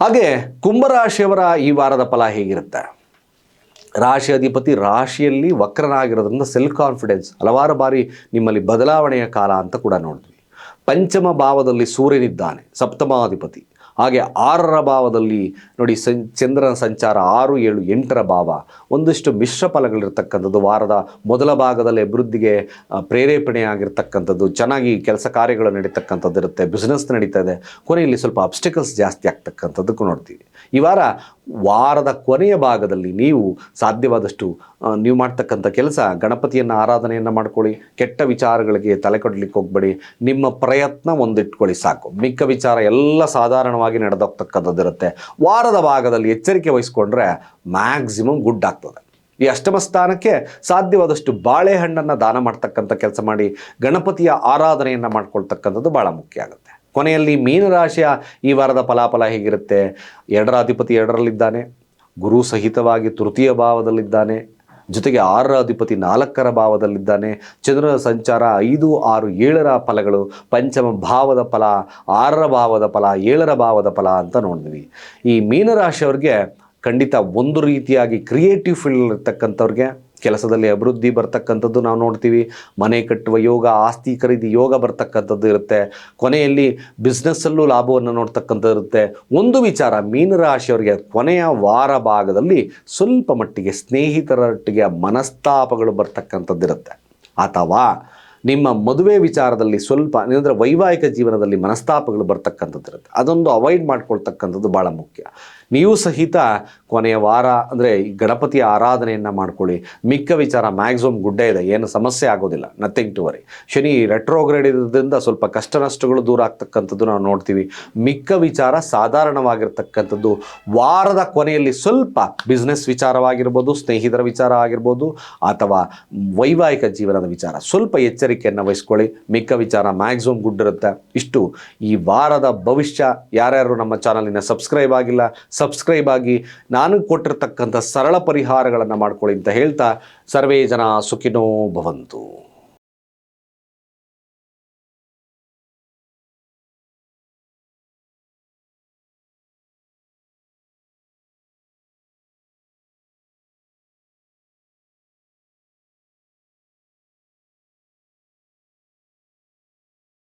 ಹಾಗೆ ಕುಂಭರಾಶಿಯವರ ಈ ವಾರದ ಫಲ ಹೇಗಿರುತ್ತೆ? ರಾಶಿ ಅಧಿಪತಿ ರಾಶಿಯಲ್ಲಿ ವಕ್ರನಾಗಿರೋದ್ರಿಂದ ಸೆಲ್ಫ್ ಕಾನ್ಫಿಡೆನ್ಸ್ ಹಲವಾರು ಬಾರಿ ನಿಮ್ಮಲ್ಲಿ ಬದಲಾವಣೆಯ ಕಾಲ ಅಂತ ಕೂಡ ನೋಡಿದ್ವಿ ಪಂಚಮ ಭಾವದಲ್ಲಿ ಸೂರ್ಯನಿದ್ದಾನೆ, ಸಪ್ತಮಾಧಿಪತಿ. ಹಾಗೆ ಆರರ ಭಾವದಲ್ಲಿ ನೋಡಿ ಸಂ, ಚಂದ್ರನ ಸಂಚಾರ ಆರು, ಏಳು, ಎಂಟರ ಭಾವ. ಒಂದಿಷ್ಟು ಮಿಶ್ರ ಫಲಗಳಿರ್ತಕ್ಕಂಥದ್ದು, ವಾರದ ಮೊದಲ ಭಾಗದಲ್ಲಿ ಅಭಿವೃದ್ಧಿಗೆ ಪ್ರೇರೇಪಣೆಯಾಗಿರ್ತಕ್ಕಂಥದ್ದು, ಚೆನ್ನಾಗಿ ಕೆಲಸ ಕಾರ್ಯಗಳು ನಡೀತಕ್ಕಂಥದ್ದು ಇರುತ್ತೆ ಬಿಸ್ನೆಸ್ ನಡೀತಾ ಇದೆ. ಕೊನೆಯಲ್ಲಿ ಸ್ವಲ್ಪ ಅಬ್ಸ್ಟಿಕಲ್ಸ್ ಜಾಸ್ತಿ ಆಗ್ತಕ್ಕಂಥದ್ದಕ್ಕೂ ನೋಡ್ತೀವಿ. ಈ ವಾರ ವಾರದ ಕೊನೆಯ ಭಾಗದಲ್ಲಿ ನೀವು ಸಾಧ್ಯವಾದಷ್ಟು ನೀವು ಮಾಡ್ತಕ್ಕಂಥ ಕೆಲಸ, ಗಣಪತಿಯನ್ನು ಆರಾಧನೆಯನ್ನು ಮಾಡ್ಕೊಳ್ಳಿ, ಕೆಟ್ಟ ವಿಚಾರಗಳಿಗೆ ತಲೆ ಕೊಡ್ಲಿಕ್ಕೆ ಹೋಗ್ಬೇಡಿ, ನಿಮ್ಮ ಪ್ರಯತ್ನ ಒಂದಿಟ್ಕೊಳ್ಳಿ ಸಾಕು. ಮಿಕ್ಕ ವಿಚಾರ ಎಲ್ಲ ಸಾಧಾರಣವಾಗಿ ನಡೆದೋಗ್ತಕ್ಕಂಥದ್ದಿರುತ್ತೆ. ವಾರದ ಭಾಗದಲ್ಲಿ ಎಚ್ಚರಿಕೆ ವಹಿಸ್ಕೊಂಡ್ರೆ ಮ್ಯಾಕ್ಸಿಮಮ್ ಗುಡ್ ಆಗ್ತದೆ ಈ ಅಷ್ಟಮ ಸ್ಥಾನಕ್ಕೆ ಸಾಧ್ಯವಾದಷ್ಟು ಬಾಳೆಹಣ್ಣನ್ನು ದಾನ ಮಾಡ್ತಕ್ಕಂಥ ಕೆಲಸ ಮಾಡಿ, ಗಣಪತಿಯ ಆರಾಧನೆಯನ್ನು ಮಾಡ್ಕೊಳ್ತಕ್ಕಂಥದ್ದು ಭಾಳ ಮುಖ್ಯ ಆಗುತ್ತೆ. ಕೊನೆಯಲ್ಲಿ ಮೀನರಾಶಿಯ ಈ ವಾರದ ಫಲಾಫಲ ಹೇಗಿರುತ್ತೆ? ಎರಡರ ಅಧಿಪತಿ ಎರಡರಲ್ಲಿದ್ದಾನೆ, ಗುರು ಸಹಿತವಾಗಿ ತೃತೀಯ ಭಾವದಲ್ಲಿದ್ದಾನೆ, ಜೊತೆಗೆ ಆರರ ಅಧಿಪತಿ ನಾಲ್ಕರ ಭಾವದಲ್ಲಿದ್ದಾನೆ ಚಂದ್ರನ ಸಂಚಾರ ಐದು, ಆರು, ಏಳರ ಫಲಗಳು, ಪಂಚಮ ಭಾವದ ಫಲ, ಆರರ ಭಾವದ ಫಲ, ಏಳರ ಭಾವದ ಫಲ ಅಂತ ನೋಡಿದ್ವಿ. ಈ ಮೀನರಾಶಿಯವ್ರಿಗೆ ಖಂಡಿತ ಒಂದು ರೀತಿಯಾಗಿ ಕ್ರಿಯೇಟಿವ್ ಫೀಲ್ಡ್ ಇರ್ತಕ್ಕಂಥವ್ರಿಗೆ ಕೆಲಸದಲ್ಲಿ ಅಭಿವೃದ್ಧಿ ಬರ್ತಕ್ಕಂಥದ್ದು ನಾವು ನೋಡ್ತೀವಿ. ಮನೆ ಕಟ್ಟುವ ಯೋಗ, ಆಸ್ತಿ ಖರೀದಿ ಯೋಗ ಬರ್ತಕ್ಕಂಥದ್ದು ಇರುತ್ತೆ. ಕೊನೆಯಲ್ಲಿ ಬಿಸ್ನೆಸ್ಸಲ್ಲೂ ಲಾಭವನ್ನು ನೋಡ್ತಕ್ಕಂಥದ್ದು ಇರುತ್ತೆ. ಒಂದು ವಿಚಾರ, ಮೀನರಾಶಿಯವರಿಗೆ ಕೊನೆಯ ವಾರ ಭಾಗದಲ್ಲಿ ಸ್ವಲ್ಪ ಮಟ್ಟಿಗೆ ಸ್ನೇಹಿತರೊಟ್ಟಿಗೆ ಮನಸ್ತಾಪಗಳು ಬರ್ತಕ್ಕಂಥದ್ದಿರುತ್ತೆ ಅಥವಾ ನಿಮ್ಮ ಮದುವೆ ವಿಚಾರದಲ್ಲಿ ಸ್ವಲ್ಪ, ಅಂದರೆ ವೈವಾಹಿಕ ಜೀವನದಲ್ಲಿ ಮನಸ್ತಾಪಗಳು ಬರ್ತಕ್ಕಂಥದ್ದು ಇರುತ್ತೆ. ಅದೊಂದು ಅವಾಯ್ಡ್ ಮಾಡ್ಕೊಳ್ತಕ್ಕಂಥದ್ದು ಭಾಳ ಮುಖ್ಯ. ನೀವು ಸಹಿತ ಕೊನೆಯ ವಾರ, ಅಂದರೆ ಗಣಪತಿಯ ಆರಾಧನೆಯನ್ನು ಮಾಡ್ಕೊಳ್ಳಿ. ಮಿಕ್ಕ ವಿಚಾರ ಮ್ಯಾಕ್ಸಿಮಮ್ ಗುಡ್ಡೆ ಇದೆ, ಏನು ಸಮಸ್ಯೆ ಆಗೋದಿಲ್ಲ nothing to worry Shani retrograde ಇರೋದ್ರಿಂದ ಸ್ವಲ್ಪ ಕಷ್ಟ ನಷ್ಟಗಳು ದೂರ ಆಗ್ತಕ್ಕಂಥದ್ದು ನಾವು ನೋಡ್ತೀವಿ. ಮಿಕ್ಕ ವಿಚಾರ ಸಾಧಾರಣವಾಗಿರ್ತಕ್ಕಂಥದ್ದು, ವಾರದ ಕೊನೆಯಲ್ಲಿ ಸ್ವಲ್ಪ ಬಿಸ್ನೆಸ್ ವಿಚಾರವಾಗಿರ್ಬೋದು, ಸ್ನೇಹಿತರ ವಿಚಾರ ಆಗಿರ್ಬೋದು, ಅಥವಾ ವೈವಾಹಿಕ ಜೀವನದ ವಿಚಾರ. ಸ್ವಲ್ಪ ಎಚ್ಚರಿಕೆಯನ್ನು ವಹಿಸ್ಕೊಳ್ಳಿ, ಮಿಕ್ಕ ವಿಚಾರ ಮ್ಯಾಕ್ಸಿಮಮ್ ಗುಡ್ ಇರುತ್ತೆ. ಇಷ್ಟು. ಈ ವಾರದ ಭವಿಷ್ಯ ಯಾರ್ಯಾರು ನಮ್ಮ ಚಾನಲಿನ ಸಬ್ಸ್ಕ್ರೈಬ್ ಆಗಿಲ್ಲ ಸಬ್ಸ್ಕ್ರೈಬ್ ಆಗಿ ನಾನು ಕೊಟ್ಟಿರ್ತಕ್ಕಂಥ ಸರಳ ಪರಿಹಾರಗಳನ್ನು ಮಾಡ್ಕೊಳ್ಳಿ ಅಂತ ಹೇಳ್ತಾ ಸರ್ವೇ ಜನ ಸುಖಿನೋ ಭವಂತು.